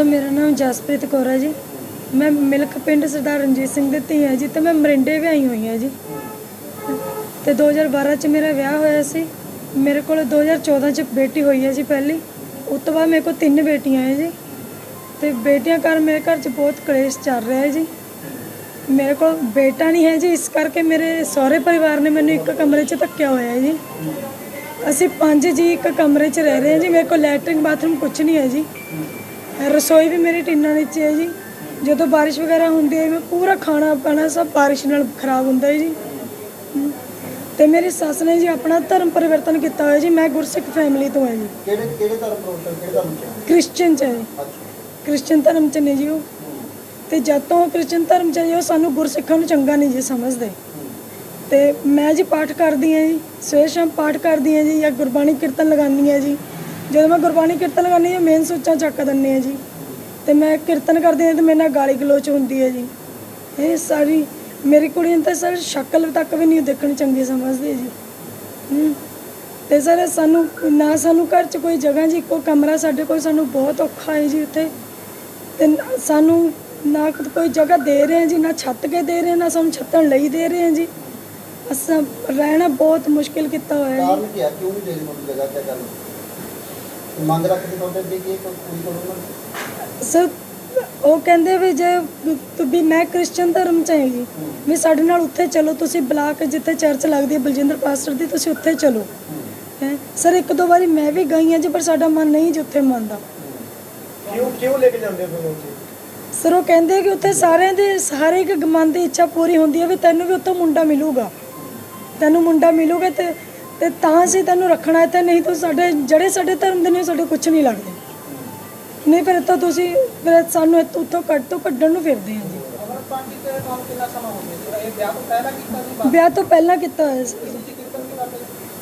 Sir ਮੇਰਾ ਨਾਮ ਜਸਪ੍ਰੀਤ ਕੌਰ ਹੈ ਜੀ। ਮੈਂ ਮਿਲਕ ਪਿੰਡ ਸਰਦਾਰ ਰਣਜੀਤ ਸਿੰਘ ਦੀ ਧੀ ਹਾਂ ਜੀ ਤੇ ਮੈਂ ਮਰਿੰਡੇ ਵਿਆਹੀ ਹੋਈ ਹਾਂ ਜੀ। ਤੇ 2012 ਚ ਮੇਰਾ ਵਿਆਹ ਹੋਇਆ ਸੀ। ਮੇਰੇ ਕੋਲ 2014 ਚ ਬੇਟੀ ਹੋਈ ਹੈ ਜੀ ਪਹਿਲੀ। ਉਸ ਤੋਂ ਬਾਅਦ ਮੇਰੇ ਕੋਲ ਤਿੰਨ ਬੇਟੀਆਂ ਹੈ ਜੀ। ਤੇ ਬੇਟੀਆਂ ਕਾਰਨ ਮੇਰੇ ਘਰ 'ਚ ਬਹੁਤ ਕਲੇਸ਼ ਚੱਲ ਰਿਹਾ ਹੈ ਜੀ। ਮੇਰੇ ਕੋਲ ਬੇਟਾ ਨਹੀਂ ਹੈ ਜੀ, ਇਸ ਕਰਕੇ ਮੇਰੇ ਸਹੁਰੇ ਪਰਿਵਾਰ ਨੇ ਮੈਨੂੰ ਇੱਕ ਕਮਰੇ 'ਚ ਧੱਕਿਆ ਹੋਇਆ ਹੈ ਜੀ। ਅਸੀਂ ਪੰਜ ਜੀ ਇੱਕ ਕਮਰੇ 'ਚ ਰਹਿ ਰਹੇ ਹਾਂ ਜੀ। ਮੇਰੇ ਕੋਲ ਲੈਟਰਿੰਗ ਬਾਥਰੂਮ ਕੁਝ ਨਹੀਂ ਹੈ ਜੀ। ਰਸੋਈ ਵੀ ਮੇਰੀ ਟਿੰਨਾਂ ਨੀਚੇ ਹੈ ਜੀ। ਜਦੋਂ ਬਾਰਿਸ਼ ਵਗੈਰਾ ਹੁੰਦੀ ਹੈ ਮੈਂ ਪੂਰਾ ਖਾਣਾ ਪਾਣਾ ਸਭ ਬਾਰਿਸ਼ ਨਾਲ ਖਰਾਬ ਹੁੰਦਾ ਹੈ ਜੀ। ਤੇ ਮੇਰੀ ਸੱਸ ਨੇ ਜੀ ਆਪਣਾ ਧਰਮ ਪਰਿਵਰਤਨ ਕੀਤਾ ਹੋਇਆ ਜੀ। ਮੈਂ ਗੁਰਸਿੱਖ ਫੈਮਿਲੀ ਤੋਂ ਹਾਂ ਜੀ। ਕਿਹੜੇ ਕਿਹੜੇ ਧਰਮ ਪ੍ਰੋਟਲ ਕਿਹੜੇ ਧਰਮ ਚ ਕ੍ਰਿਸਚੀਅਨ ਚ ਹੈ ਕ੍ਰਿਸਚੀਅਨ ਧਰਮ ਚ ਨੇ ਜੀ ਉਹ। ਤੇ ਜਦ ਤੋਂ ਕ੍ਰਿਸਚੀਅਨ ਧਰਮ ਚ ਜੀ, ਉਹ ਸਾਨੂੰ ਗੁਰਸਿੱਖਾਂ ਨੂੰ ਚੰਗਾ ਨਹੀਂ ਜੀ ਸਮਝਦੇ। ਤੇ ਮੈਂ ਜੀ ਪਾਠ ਕਰਦੀ ਹਾਂ ਜੀ। ਸਵੇਰ ਸ਼ਾਮ ਪਾਠ ਕਰਦੀ ਹਾਂ ਜੀ ਜਾਂ ਗੁਰਬਾਣੀ ਕੀਰਤਨ ਲਗਾਉਂਦੀ ਹਾਂ ਜੀ। ਜਦੋਂ ਮੈਂ ਗੁਰਬਾਣੀ ਕੀਰਤਨ ਕਰਨੀ ਹਾਂ ਮੇਨ ਸੁੱਚਾਂ ਚੱਕ ਦਿੰਦੇ ਹਾਂ ਜੀ। ਤੇ ਮੈਂ ਕੀਰਤਨ ਕਰਦੀ ਹਾਂ ਤੇ ਮੇਰੇ ਨਾਲ ਗਾਲੀ ਗਲੋਚ ਹੁੰਦੀ ਹੈ ਜੀ। ਇਹ ਸਾਰੀ, ਮੇਰੀ ਕੁੜੀ ਨੂੰ ਤਾਂ ਸਰ ਸ਼ਕਲ ਤੱਕ ਵੀ ਨਹੀਂ ਦੇਖਣ ਚੰਗੀ ਸਮਝਦੇ ਜੀ। ਹਮ। ਤੇ ਸਰ ਸਾਨੂੰ, ਨਾ ਸਾਨੂੰ ਘਰ 'ਚ ਕੋਈ ਜਗ੍ਹਾ ਜੀ, ਇੱਕੋ ਕਮਰਾ ਸਾਡੇ ਕੋਲ ਸਾਨੂੰ ਬਹੁਤ ਔਖਾ ਹੈ ਜੀ ਉੱਥੇ। ਤੇ ਸਾਨੂੰ ਨਾ ਕੋਈ ਜਗ੍ਹਾ ਦੇ ਰਹੇ ਜੀ, ਨਾ ਛੱਤ ਕੇ ਦੇ ਰਹੇ, ਨਾ ਸਾਨੂੰ ਛੱਤਣ ਲਈ ਦੇ ਰਹੇ ਹੈ ਜੀ। ਅਸਾਂ ਰਹਿਣਾ ਬਹੁਤ ਮੁਸ਼ਕਿਲ ਕੀਤਾ ਹੋਇਆ ਹੈ ਕਾਰਨ ਕੀ ਹੈ? ਕਿਉਂ ਨਹੀਂ ਦੇ ਰਹੀ ਤੁਹਾਨੂੰ ਜਗ੍ਹਾ ਕਿਆ ਗੱਲ ਮੰਗ ਰੱਖਦੇ ਤੁਹਾਡੇ ਅੱਗੇ ਕਿ ਇਹ ਕੋਈ ਪੂਰੀ ਕਰੋ ਨਾ ਜੀ ਸਰ ਉਹ ਕਹਿੰਦੇ ਵੀ ਜੇ ਤੂੰ ਵੀ ਮੈਂ ਕ੍ਰਿਸਚੀਅਨ ਧਰਮ ਚ ਹਾਂ ਜੀ ਵੀ ਸਾਡੇ ਨਾਲ ਉੱਥੇ ਚਲੋ ਤੁਸੀਂ ਬਲਾਕ ਜਿੱਥੇ ਚਰਚ ਲੱਗਦੀ ਹੈ ਬਲਜਿੰਦਰ ਪਾਸਟਰ ਦੀ ਤੁਸੀਂ ਉੱਥੇ ਚਲੋ। ਸਰ ਇੱਕ ਦੋ ਵਾਰੀ ਮੈਂ ਵੀ ਗਈ ਹਾਂ ਜੀ ਪਰ ਸਾਡਾ ਮਨ ਨਹੀਂ ਜੀ ਉੱਥੇ ਮੰਨਦਾ। ਕਿਉਂ ਕਿਉਂ ਲੈ ਕੇ ਜਾਂਦੇ ਤੁਹਾਨੂੰ ਉੱਥੇ? ਸਰ ਉਹ ਕਹਿੰਦੇ ਕਿ ਉੱਥੇ ਸਾਰਿਆਂ ਦੇ ਸਾਰੇ ਇੱਕ ਮਨ ਦੀ ਇੱਛਾ ਪੂਰੀ ਹੁੰਦੀ ਹੈ ਵੀ ਤੈਨੂੰ ਵੀ ਉੱਥੋਂ ਮੁੰਡਾ ਮਿਲੂਗਾ। ਤੈਨੂੰ ਮੁੰਡਾ ਮਿਲੂਗਾ ਤੇ ਤੇ ਤਾਂ ਅਸੀਂ ਤੈਨੂੰ ਰੱਖਣਾ ਇੱਥੇ ਨਹੀਂ ਤਾਂ ਸਾਡੇ ਜਿਹੜੇ ਸਾਡੇ ਧਰਮ ਦੇ ਨੇ ਸਾਡੇ ਕੁਝ ਨਹੀਂ ਲੱਗਦੇ। ਨਹੀਂ ਫਿਰ ਤਾਂ ਤੁਸੀਂ ਫਿਰ ਸਾਨੂੰ ਇੱਥੋਂ ਉੱਥੋਂ ਕੱਢ ਤੋਂ ਕੱਢਣ ਨੂੰ ਫਿਰਦੇ ਹਾਂ ਜੀ। ਹੋ ਵਿਆਹ ਤੋਂ ਪਹਿਲਾਂ ਕੀਤਾ ਸੀ ਬਾਅਦ ਵਿਆਹ ਤੋਂ ਪਹਿਲਾਂ ਕੀਤਾ ਹੋਇਆ ਸੀ।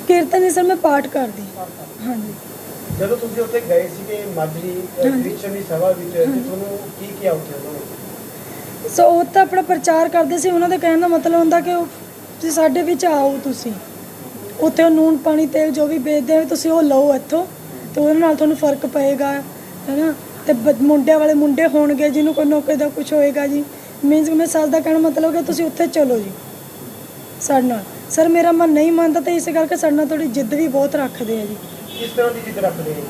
ਕੀਰਤਨ ਨਹੀਂ ਸਰ ਮੈਂ ਪਾਠ ਕਰਦੀ। ਹਾਂ। ਹਾਂਜੀ। ਜਦੋਂ ਤੁਸੀਂ ਉੱਥੇ ਗਏ ਸੀਗੇ ਮਾਜਰੀ ਕ੍ਰਿਸ਼ਨ ਦੀ ਸਭਾ ਵਿੱਚ ਤੁਹਾਨੂੰ ਕੀ ਕੀ ਉੱਥੇ ਉਹਨਾਂ ਨੇ? ਸੋ ਉਹ ਤਾਂ ਆਪਣਾ ਪ੍ਰਚਾਰ ਕਰਦੇ ਸੀ ਉਹਨਾਂ ਦੇ ਕਹਿਣ ਦਾ ਮਤਲਬ ਹੁੰਦਾ ਕਿ ਉਹ ਤੁਸੀਂ ਸਾਡੇ ਵਿੱਚ ਆਓ ਤੁਸੀਂ। ਉੱਥੇ ਉਹ ਨੂਨ ਪਾਣੀ ਤੇਲ ਜੋ ਵੀ ਵੇਚਦੇ ਆ ਤੁਸੀਂ ਉਹ ਲਓ ਇੱਥੋਂ ਤੇ ਉਹਦੇ ਨਾਲ ਤੁਹਾਨੂੰ ਫ਼ਰਕ ਪਏਗਾ ਹੈਨਾ? ਤੇ ਮੁੰਡਿਆਂ ਵਾਲੇ ਮੁੰਡੇ ਹੋਣਗੇ ਜਿਹਨੂੰ ਕੋਈ ਨੌਕਰੀ ਦਾ ਕੁਝ ਹੋਏਗਾ ਜੀ। ਮੀਨਸ ਮੈਂ ਸੱਸ ਦਾ ਕਹਿਣ ਮਤਲਬ ਕਿ ਤੁਸੀਂ ਉੱਥੇ ਚਲੋ ਜੀ ਸਾਡੇ ਨਾਲ। ਸਰ ਮੇਰਾ ਮਨ ਨਹੀਂ ਮੰਨਦਾ ਤੇ ਇਸ ਕਰਕੇ ਸਾਡੇ ਨਾਲ ਥੋੜੀ ਜਿੱਦ ਵੀ ਬਹੁਤ ਰੱਖਦੇ ਆ ਜੀ। ਕਿਸ ਤਰ੍ਹਾਂ ਦੀ ਜਿੱਦ ਰੱਖਦੇ ਨੇ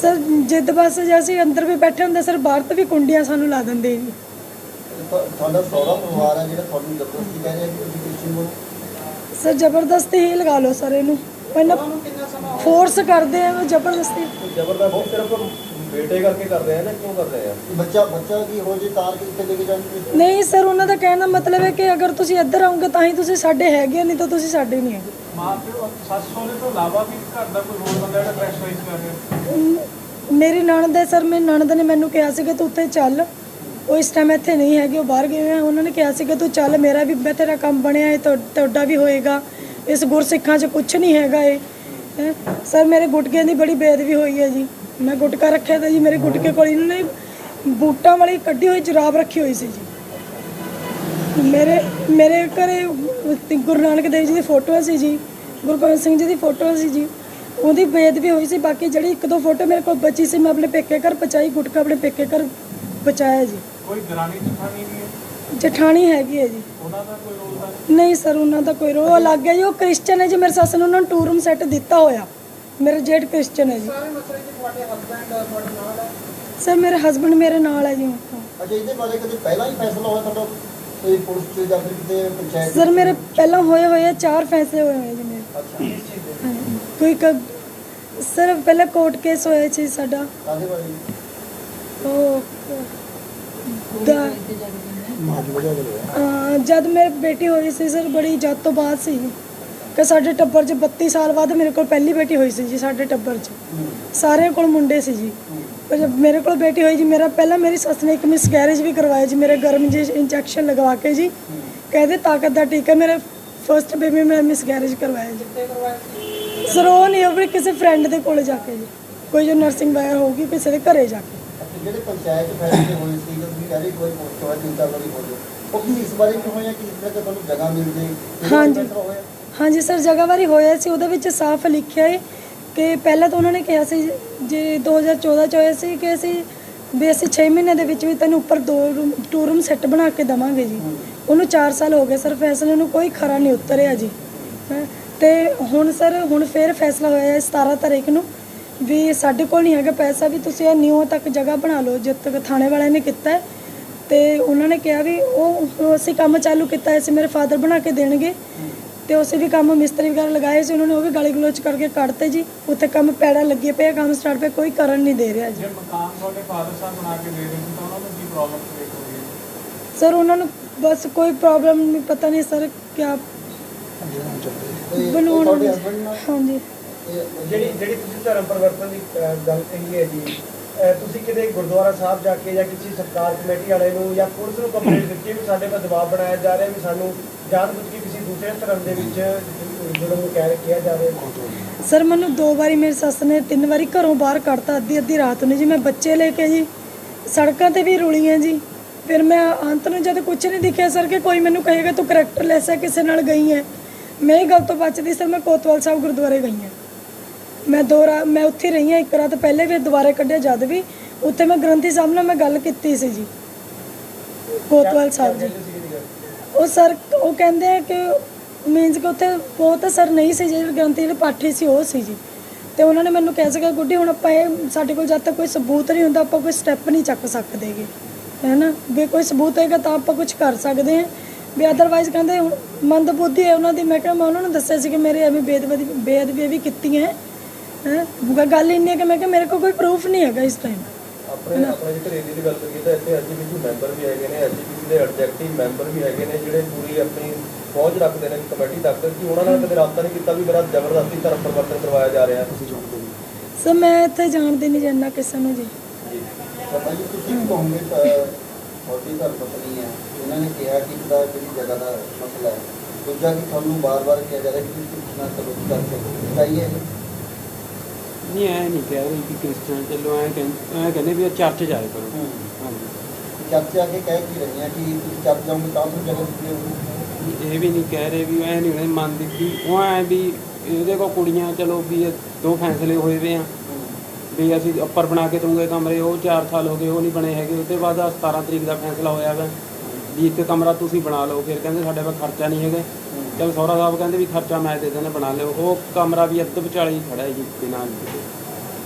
ਸਰ ਜਿੱਦ ਬਸ ਜੇ ਅਸੀਂ ਅੰਦਰ ਵੀ ਬੈਠੇ ਹੁੰਦੇ ਸਰ ਬਾਹਰ ਤੋਂ ਵੀ ਕੁੰਡੀਆਂ ਸਾਨੂੰ ਲਾ ਦਿੰਦੇ ਜੀ। ਤੁਹਾ- ਤੁਹਾਡਾ ਸਹੁਰਾ ਪਰਿਵਾਰ ਹੈ ਜਿਹੜਾ ਤੁਹਾਨੂੰ ਜ਼ਬਰਦਸਤੀ ਕਹਿ ਰਿਹਾ ਕਿ ਤੁਸੀਂ ਹੋ ਸਰ ਜ਼ਬਰਦਸਤੀ ਹੀ ਲਗਾ ਲਓ ਸਰ ਇਹਨੂੰ। ਪਹਿਲਾਂ ਫੋਰਸ ਕਰਦੇ ਆ ਜ਼ਬਰਦਸਤੀ। ਜ਼ਬਰਦਸਤੀ ਸਿਰਫ ਬੇਟੇ ਕਰਕੇ ਕਰ ਰਹੇ ਆ ਨਾ ਕਿਉਂ ਕਰ ਰਹੇ ਆ? ਬੱਚਾ ਬੱਚਾ ਕੀ ਹੋ ਜੇ ਤਾਰ ਕੇ ਉੱਤੇ ਲੈ ਕੇ ਜਾਣਗੇ? ਨਹੀਂ ਸਰ ਉਹਨਾਂ ਦਾ ਕਹਿਣ ਦਾ ਮਤਲਬ ਹੈ ਕਿ ਅਗਰ ਤੁਸੀਂ ਇੱਧਰ ਆਓਗੇ ਤਾਂ ਹੀ ਤੁਸੀਂ ਸਾਡੇ ਹੈਗੇ ਨਹੀਂ ਤਾਂ ਤੁਸੀਂ ਸਾਡੇ ਨਹੀਂ ਹੈਗੇ। ਮਾਂ ਪਿਓ ਸੱਸ ਸਹੁਰੇ ਤੋਂ ਇਲਾਵਾ ਵੀ ਘਰ ਦਾ ਕੋਈ ਹੋਰ ਬੰਦਾ ਜਿਹੜਾ ਪ੍ਰੈਸ਼ਰਾਈਜ਼ ਕਰ ਰਿਹਾ? ਅਮ, ਮੇਰੀ ਨਣਦ ਹੈ ਸਰ ਮੇਰੀ ਨਣਦ ਨੇ ਮੈਨੂੰ ਕਿਹਾ ਸੀ ਕਿ ਤੂੰ ਉੱਥੇ ਚੱਲ। ਉਹ ਇਸ ਟਾਈਮ ਇੱਥੇ ਨਹੀਂ ਹੈਗੇ, ਉਹ ਬਾਹਰ ਗਏ ਹੋਏ ਆ। ਉਹਨਾਂ ਨੇ ਕਿਹਾ ਸੀ ਕਿ ਤੂੰ ਚੱਲ, ਮੇਰਾ ਵੀ, ਮੈਂ ਤੇਰਾ ਕੰਮ ਬਣਿਆ ਹੈ ਤੁਹਾ- ਤੁਹਾਡਾ ਵੀ ਹੋਏਗਾ। ਇਸ ਗੁਰਸਿੱਖਾਂ 'ਚ ਕੁਝ ਨਹੀਂ ਹੈਗਾ ਇਹ ਹੈਂ। ਸਰ, ਮੇਰੇ ਗੁਟਕੇ ਦੀ ਬੜੀ ਬੇਦਬੀ ਹੋਈ ਹੈ ਜੀ। ਮੈਂ ਗੁਟਕਾ ਰੱਖਿਆ ਤਾਂ ਜੀ, ਮੇਰੇ ਗੁਟਕੇ ਕੋਲ ਇਹਨਾਂ ਨੇ ਬੂਟਾਂ ਵਾਲੀ ਕੱਢੀ ਹੋਈ, ਜਰਾਬ ਰੱਖੀ ਹੋਈ ਸੀ ਜੀ। ਮੇਰੇ ਮੇਰੇ ਘਰੇ ਗੁਰੂ ਨਾਨਕ ਦੇਵ ਜੀ ਦੀ ਫੋਟੋ ਸੀ ਜੀ, ਗੁਰੂ ਗੋਬਿੰਦ ਸਿੰਘ ਜੀ ਦੀ ਫੋਟੋ ਸੀ ਜੀ। ਉਹਦੀ ਬੇਦਬੀ ਹੋਈ ਸੀ, ਬਾਕੀ ਜਿਹੜੀ ਇੱਕ ਦੋ ਫੋਟੋ ਮੇਰੇ ਕੋਲ ਬਚੀ ਸੀ, ਮੈਂ ਆਪਣੇ ਪੇਕੇ ਘਰ ਪਹੁੰਚਾਈ, ਗੁਟਕਾ ਆਪਣੇ ਪੇਕੇ ਘਰ ਬਚਾਇਆ ਜੀ। ਕੋਈ ਦਰਾਣੀ ਜਠਾਣੀ ਵੀ ਹੈ? ਜਠਾਣੀ ਹੈਗੀ ਹੈ ਜੀ। ਉਹਨਾਂ ਦਾ ਕੋਈ ਰੋਲ ਦਾ ਨਹੀਂ? ਸਰ ਉਹਨਾਂ ਦਾ ਕੋਈ ਰੋਲ ਲੱਗ ਗਿਆ ਜੀ। ਉਹ ਕ੍ਰਿਸਚਨ ਹੈ ਜੀ। ਮੇਰੇ ਸੱਸ ਨੇ ਉਹਨਾਂ ਨੂੰ ਟੂਰ ਰੂਮ ਸੈੱਟ ਦਿੱਤਾ ਹੋਇਆ। ਮੇਰੇ ਜੇਠ ਕ੍ਰਿਸਚਨ ਹੈ ਜੀ। ਸਾਰੇ ਮਸਲੇ 'ਚ ਤੁਹਾਡੇ ਹਸਬੰਡ ਤੁਹਾਡੇ ਨਾਲ ਹੈ? ਸਰ ਮੇਰੇ ਹਸਬੰਡ ਮੇਰੇ ਨਾਲ ਹੈ ਜੀ। ਅੱਛਾ ਇਹਦੇ ਬਾਰੇ ਕਦੇ ਪਹਿਲਾਂ ਹੀ ਫੈਸਲਾ ਹੋਇਆ ਤੁਹਾਡਾ? ਕੋਈ ਪੁਲਿਸ ਚ ਜਾਂ ਫਿਰ ਕਿਤੇ ਪੰਚਾਇਤ ਸਰ ਮੇਰੇ ਪਹਿਲਾਂ ਹੋਏ ਹੋਏ ਆ ਚਾਰ ਫੈਸਲੇ ਹੋਏ ਹੋਏ ਜੀ ਮੇਰੇ। ਅੱਛਾ। ਕਿਸ ਚੀਜ਼ ਦੇ? ਹਾਂਜੀ। ਕੋਈ ਸਰ ਪਹਿਲਾਂ ਕੋਰਟ ਕੇਸ ਹੋਇਆ ਸੀ ਸਾਡਾ। ਕਾਦੇ ਬਾਰੇ? ਉਹ ਦਾ ਅਹ ਜਦ ਮੇਰੀ ਬੇਟੀ ਹੋਈ ਸੀ ਸਰ ਬੜੀ ਜਦ ਤੋਂ ਬਾਅਦ ਸੀ। ਕਿ ਸਾਡੇ ਟੱਬਰ 'ਚ 32 ਸਾਲ ਬਾਅਦ ਮੇਰੇ ਕੋਲ ਪਹਿਲੀ ਬੇਟੀ ਹੋਈ ਸੀ ਜੀ ਸਾਡੇ ਟੱਬਰ 'ਚ। ਸਾਰਿਆਂ ਕੋਲ ਮੁੰਡੇ ਸੀ ਜੀ। ਪਰ ਜਦ ਮੇਰੇ ਕੋਲ ਬੇਟੀ ਹੋਈ ਜੀ ਮੇਰਾ ਪਹਿਲਾਂ ਮੇਰੀ ਸੱਸ ਨੇ ਇੱਕ ਮਿਸਕੈਰੇਜ ਵੀ ਕਰਵਾਇਆ ਜੀ ਮੇਰੇ ਗਰਮ ਜੀ ਇੰਜੈਕਸ਼ਨ ਲਗਵਾ ਕੇ ਜੀ। ਕਹਿੰਦੇ ਤਾਕਤ ਦਾ ਟੀਕਾ ਮੇਰੇ ਫਰਸਟ ਬੇਬੀ ਮੈਂ ਮਿਸਕੈਰੇਜ ਕਰਵਾਇਆ ਜੀ। ਤੇ ਕਰਵਾਇਆ ਸੀ? ਸਰ ਉਹ ਨਹੀਂ ਉਹ ਵੀ ਕਿਸੇ ਫਰੈਂਡ ਦੇ ਕੋਲ ਜਾ ਕੇ ਜੀ। ਕੋਈ ਜੋ ਨਰਸਿੰਗ ਵਾਇਰ ਹੋਊਗੀ ਕਿਸੇ ਦੇ ਘਰੇ ਜਾ ਕੇ। ਜਿਹੜੇ ਪੰਚਾਇਤ ਫੈਸਲੇ ਹੋਏ ਸੀ ਕਹਿ ਰਹੇ ਕੋਈ ਪੋਸਟ ਹੋਇਆ ਤਿੰਨ ਚਾਰ ਵਾਰੀ ਹੋਏ ਉਹ ਕੀ ਇਸ ਬਾਰੇ ਵੀ ਹੋਇਆ ਕਿ ਇਸ ਤਰ੍ਹਾਂ ਕਿ ਤੁਹਾਨੂੰ ਜਗ੍ਹਾ ਮਿਲ ਜੇ ਇਹਦੇ ਬਾਰੇ ਹਾਂਜੀ। ਹਾਂਜੀ ਸਰ ਜਗ੍ਹਾ ਵਾਰੀ ਹੋਇਆ ਸੀ ਉਹਦੇ ਵਿੱਚ ਸਾਫ਼ ਲਿਖਿਆ ਹੈ ਕਿ ਪਹਿਲਾਂ ਤਾਂ ਉਹਨਾਂ ਨੇ ਕਿਹਾ ਸੀ ਜੇ 2014 ਚ ਹੋਇਆ ਸੀ ਕਿ ਅਸੀਂ ਵੀ ਅਸੀਂ 6 ਮਹੀਨੇ ਦੇ ਵਿੱਚ ਵੀ ਤੈਨੂੰ ਉੱਪਰ ਦੋ ਰੂਮ ਟੂ ਰੂਮ ਸੈੱਟ ਬਣਾ ਕੇ ਦਵਾਂਗੇ ਜੀ। ਉਹਨੂੰ 4 ਸਾਲ ਹੋ ਗਏ ਸਰ ਫੈਸਲੇ ਨੂੰ ਕੋਈ ਖਰਾ ਨਹੀਂ ਉਤਰਿਆ ਜੀ। ਤੇ ਹੁਣ ਸਰ ਹੁਣ ਫੇਰ ਫੈਸਲਾ ਹੋਇਆ ਹੈ 17 ਤਾਰੀਖ ਨੂੰ ਵੀ ਸਾਡੇ ਕੋਲ ਨਹੀਂ ਹੈਗਾ ਪੈਸਾ ਵੀ ਤੁਸੀਂ ਇਹ ਨਿਊ ਤੱਕ ਜਗ੍ਹਾ ਬਣਾ ਲਓ ਜਦ ਤੱਕ ਥਾਣੇ ਵਾਲਿਆਂ ਨੇ ਕੀਤਾ ਹੈ। ਤੇ ਉਹਨਾਂ ਨੇ ਕਿਹਾ ਵੀ ਉਹ ਉਹ ਅਸੀਂ ਕੰਮ ਚਾਲੂ ਕੀਤਾ ਹੈ ਸੀ ਮੇਰੇ ਫਾਦਰ ਬਣਾ ਕੇ ਦੇਣਗੇ। ਤੇ ਉਸੇ ਵੀ ਕੰਮ ਮਿਸਤਰੀ ਵਗੈਰਾ ਲਗਾਏ ਸੀ ਉਹਨਾਂ ਨੇ ਉਹ ਵੀ ਗਾਲੀ ਗਲੋਚ ਕਰਕੇ ਕੱਢਤੇ ਜੀ। ਉੱਥੇ ਕੰਮ ਪੈੜਾ ਲੱਗੇ ਪਿਆ ਕੰਮ ਸਟਾਰਟ ਪਿਆ ਕੋਈ ਕਰਨ ਨਹੀਂ ਦੇ ਰਿਹਾ ਜੀ। ਜੇ ਮਕਾਨ ਤੁਹਾਡੇ ਫਾਦਰ ਸਾਹਿਬ ਬਣਾ ਕੇ ਦੇ ਰਹੇ ਸੀ ਤਾਂ ਉਹਨਾਂ ਨੂੰ ਕੀ ਪ੍ਰੋਬਲਮ ਕ੍ਰੀਏਟ ਹੋ ਹੈ? ਸਰ ਉਹਨਾਂ ਨੂੰ ਬਸ ਕੋਈ ਪ੍ਰੋਬਲਮ ਨਹੀਂ ਪਤਾ ਨਹੀਂ ਸਰ ਤੇ ਬਣਾਉਣ। ਹਾਂਜੀ। ਜਿਹੜੀ ਜਿਹੜੀ ਤੁਸੀਂ ਧਰਮ ਪਰਿਵਰਤਨ ਦੀ ਗੱਲ ਕਹੀ ਹੈ ਜੀ ਤੁਸੀਂ ਕਿਤੇ ਗੁਰਦੁਆਰਾ ਸਾਹਿਬ ਜਾ ਕੇ ਜਾਂ ਕਿਸੇ ਸਰਕਾਰ ਕਮੇਟੀ ਵਾਲੇ ਨੂੰ ਜਾਂ ਪੁਲਿਸ ਨੂੰ ਕੰਪਲੇਂਟ ਦਿੱਤੀ ਵੀ ਸਾਡੇ 'ਤੇ ਦਬਾਅ ਬਣਾਇਆ ਜਾ ਰਿਹਾ ਵੀ ਸਾਨੂੰ ਜਾਣਬੁੱਝ ਕੇ ਕਿਸੇ ਦੂਸਰੇ ਧਰਮ ਦੇ ਵਿੱਚ ਜ਼ੁਲਮ ਨੂੰ ਕਹਿ ਕਿਹਾ ਜਾ ਸਰ, ਮੈਨੂੰ ਦੋ ਵਾਰੀ ਮੇਰੀ ਸੱਸ ਨੇ ਤਿੰਨ ਵਾਰੀ ਘਰੋਂ ਬਾਹਰ ਕੱਢਤਾ ਅੱਧੀ ਅੱਧੀ ਰਾਤ ਨੂੰ ਜੀ। ਮੈਂ ਬੱਚੇ ਲੈ ਕੇ ਜੀ, ਸੜਕਾਂ ਤੇ ਵੀ ਰੁਲੀ ਹਾਂ ਜੀ। ਫਿਰ ਮੈਂ ਅੰਤ ਨੂੰ ਜਦ ਕੁਝ ਨਹੀਂ ਦਿਖਿਆ ਸਰ ਕਿ ਕੋਈ ਮੈਨੂੰ ਕਹੇਗਾ ਤੂੰ ਕਰੈਕਟਰ ਲੈਸ ਹੈ ਕਿਸੇ ਨਾਲ ਗਈ ਹੈ ਮੈਂ ਇਹ ਗੱਲ ਤੋਂ ਬਚਦੀ ਸਰ, ਮੈਂ ਕੋਤਵਾਲ ਸਾਹਿਬ ਗੁਰਦੁਆਰੇ ਗਈ ਹਾਂ ਮੈਂ ਦੋ ਰਾਤ ਮੈਂ ਉੱਥੇ ਰਹੀ ਹਾਂ ਇੱਕ ਰਾਤ, ਪਹਿਲੇ ਵੀ ਦੁਬਾਰੇ ਕੱਢਿਆ ਜਦ ਵੀ, ਉੱਥੇ ਮੈਂ ਗ੍ਰੰਥੀ ਸਾਹਿਬ ਨਾਲ ਮੈਂ ਗੱਲ ਕੀਤੀ ਸੀ ਜੀ। ਕੋਤਵਾਲ ਸਾਹਿਬ ਜੀ। ਉਹ ਸਰ, ਉਹ ਕਹਿੰਦੇ ਆ ਕਿ ਮੀਨਸ ਕਿ ਉੱਥੇ ਬਹੁਤ ਸਰ ਨਹੀਂ ਸੀ ਜਿਹੜੇ ਗ੍ਰੰਥੀ ਜਿਹੜੇ ਪਾਠੀ ਸੀ, ਉਹ ਸੀ ਜੀ। ਤੇ ਉਹਨਾਂ ਨੇ ਮੈਨੂੰ ਕਿਹਾ ਸੀਗਾ, ਗੁੱਡੀ, ਹੁਣ ਆਪਾਂ ਇਹ, ਸਾਡੇ ਕੋਲ ਜਦ ਤੱਕ ਕੋਈ ਸਬੂਤ ਨਹੀਂ ਹੁੰਦਾ, ਆਪਾਂ ਕੋਈ ਸਟੈਪ ਨਹੀਂ ਚੱਕ ਸਕਦੇਗੇ ਹੈ ਨਾ ਵੀ ਕੋਈ ਸਬੂਤ ਹੋਏਗਾ ਤਾਂ ਆਪਾਂ ਕੁਝ ਕਰ ਸਕਦੇ ਹਾਂ ਵੀ ਅਦਰਵਾਈਜ਼ ਕਹਿੰਦੇ ਹੁਣ ਮੰਦ ਬੁੱਧੀ ਹੈ ਉਹਨਾਂ ਦੀ। ਮੈਂ ਕਿਹਾ, ਮੈਂ ਉਹਨਾਂ ਨੂੰ ਦੱਸਿਆ ਸੀ ਕਿ ਮੇਰੇ ਐਵੇਂ ਬੇਦਬੀ ਬੇਅਦਬੀ ਵੀ ਕੀਤੀ ਹੈ ਗੱਲ ਇੰਨੀ ਹੈ ਕਿ ਮੈਂ ਕਿਹਾ ਮੇਰੇ ਕੋਲ ਕੋਈ ਪ੍ਰੂਫ ਨਹੀਂ ਹੈਗਾ ਇਸ ਟਾਈਮ ਆਪਣੇ ਆਪਣੇ ਜੇਕਰ ਏਰੀਆ ਦੀ ਗੱਲ ਕਰੀਏ ਤਾਂ ਇੱਥੇ ਐਜੀਪੀਸੀ ਮੈਂਬਰ ਵੀ ਹੈਗੇ ਨੇ ਐਜੀਪੀਸੀ ਦੇ ਐਡਜੈਕਟਿਵ ਮੈਂਬਰ ਵੀ ਹੈਗੇ ਨੇ ਜਿਹੜੇ ਪੂਰੀ ਆਪਣੀ ਪਹੁੰਚ ਰੱਖਦੇ ਨੇ ਕਮੇਟੀ ਤੱਕ। ਕਿ ਉਹਨਾਂ ਨਾਲ ਕਦੇ ਰਾਬਤਾ ਨਹੀਂ ਕੀਤਾ ਵੀ ਮੇਰਾ ਜ਼ਬਰਦਸਤੀ ਧਰਮ ਪਰਿਵਰਤਨ ਕਰਵਾਇਆ ਜਾ ਰਿਹਾ। ਹੈ ਸਰ ਮੈਂ ਇੱਥੇ ਜਾਣਦੀ ਨਹੀਂ ਜਾਣਾ ਕਿਸੇ ਨੂੰ ਜੀ। ਜੀ। ਤੁਸੀਂ ਕੀ ਕਹੋਗੇ ਤਾਂ ਤੁਹਾਡੀ ਧਰਮ ਪਤਨੀ ਹੈ। ਉਹਨਾਂ ਨੇ ਕਿਹਾ ਕਿ ਇਹਦਾ ਜਿਹੜੀ ਜਗ੍ਹਾ ਦਾ ਮਸਲਾ ਹੈ। ਦੂਜਾ ਕਿ ਤੁਹਾਨੂੰ ਬਾਰ-ਬਾਰ ਕਿਹਾ ਜਾ ਰਿਹਾ ਕਿ ਤੁਸੀਂ ਕੁਛ ਨਾ ਕਰੋ ਕਰ ਸਕੋ ਚਾਹੀਏ ਨਹੀਂ ਐ ਨਹੀਂ ਕਹਿ ਰਹੀ ਕਿ ਕ੍ਰਿਸਚੀਅਨ ਚੱਲੋ ਐ ਕਹਿੰਦੇ ਵੀ ਚਰਚ ਜਾਇਆ ਕਰੋ। ਚਰਚ ਆ ਕੇ ਕਹਿ ਕੀ ਰਹੀ ਹੈ ਕਿ ਤੁਸੀਂ ਚਰਚ ਜਾਓਗੇ ਤਾਂ ਤੁਹਾਨੂੰ ਜਗ੍ਹਾ ਦਿੱਤੀ ਹੋਊਗੀ? ਇਹ ਵੀ ਨਹੀਂ ਕਹਿ ਰਹੇ ਵੀ ਐ ਨਹੀਂ ਉਹਨੇ ਮੰਨਦੀ ਵੀ ਉਹ ਐ ਵੀ ਇਹਦੇ ਕੋਲ ਕੁੜੀਆਂ ਚਲੋ ਵੀ ਦੋ ਫੈਸਲੇ ਹੋਏ ਵੇ ਆ। ਵੀ ਅਸੀਂ ਉੱਪਰ ਬਣਾ ਕੇ ਦੂੰਗੇ ਕਮਰੇ ਉਹ 4 ਸਾਲ ਹੋ ਗਏ ਉਹ ਨਹੀਂ ਬਣੇ ਹੈਗੇ। ਉਹਦੇ ਬਾਅਦ ਆਹ 17 ਤਰੀਕ ਦਾ ਫੈਸਲਾ ਹੋਇਆ ਵਾ। ਵੀ ਇੱਕ ਕਮਰਾ ਤੁਸੀਂ ਬਣਾ ਲਓ ਫਿਰ ਕਹਿੰਦੇ ਸਾਡੇ ਕੋਲ ਖਰਚਾ ਨਹੀਂ ਹੈਗਾ। ਚਲ ਸਹੁਰਾ ਸਾਹਿਬ ਕਹਿੰਦੇ ਵੀ ਖਰਚਾ ਮੈਂ ਦੇ ਦੇਣਾ ਬਣਾ ਲਿਓ ਉਹ ਕਮਰਾ ਵੀ ਅੱਧ ਵਿਚਾਲੇ ਹੀ ਖੜਾ ਹੈ ਜੀ ਬਿਨਾਂ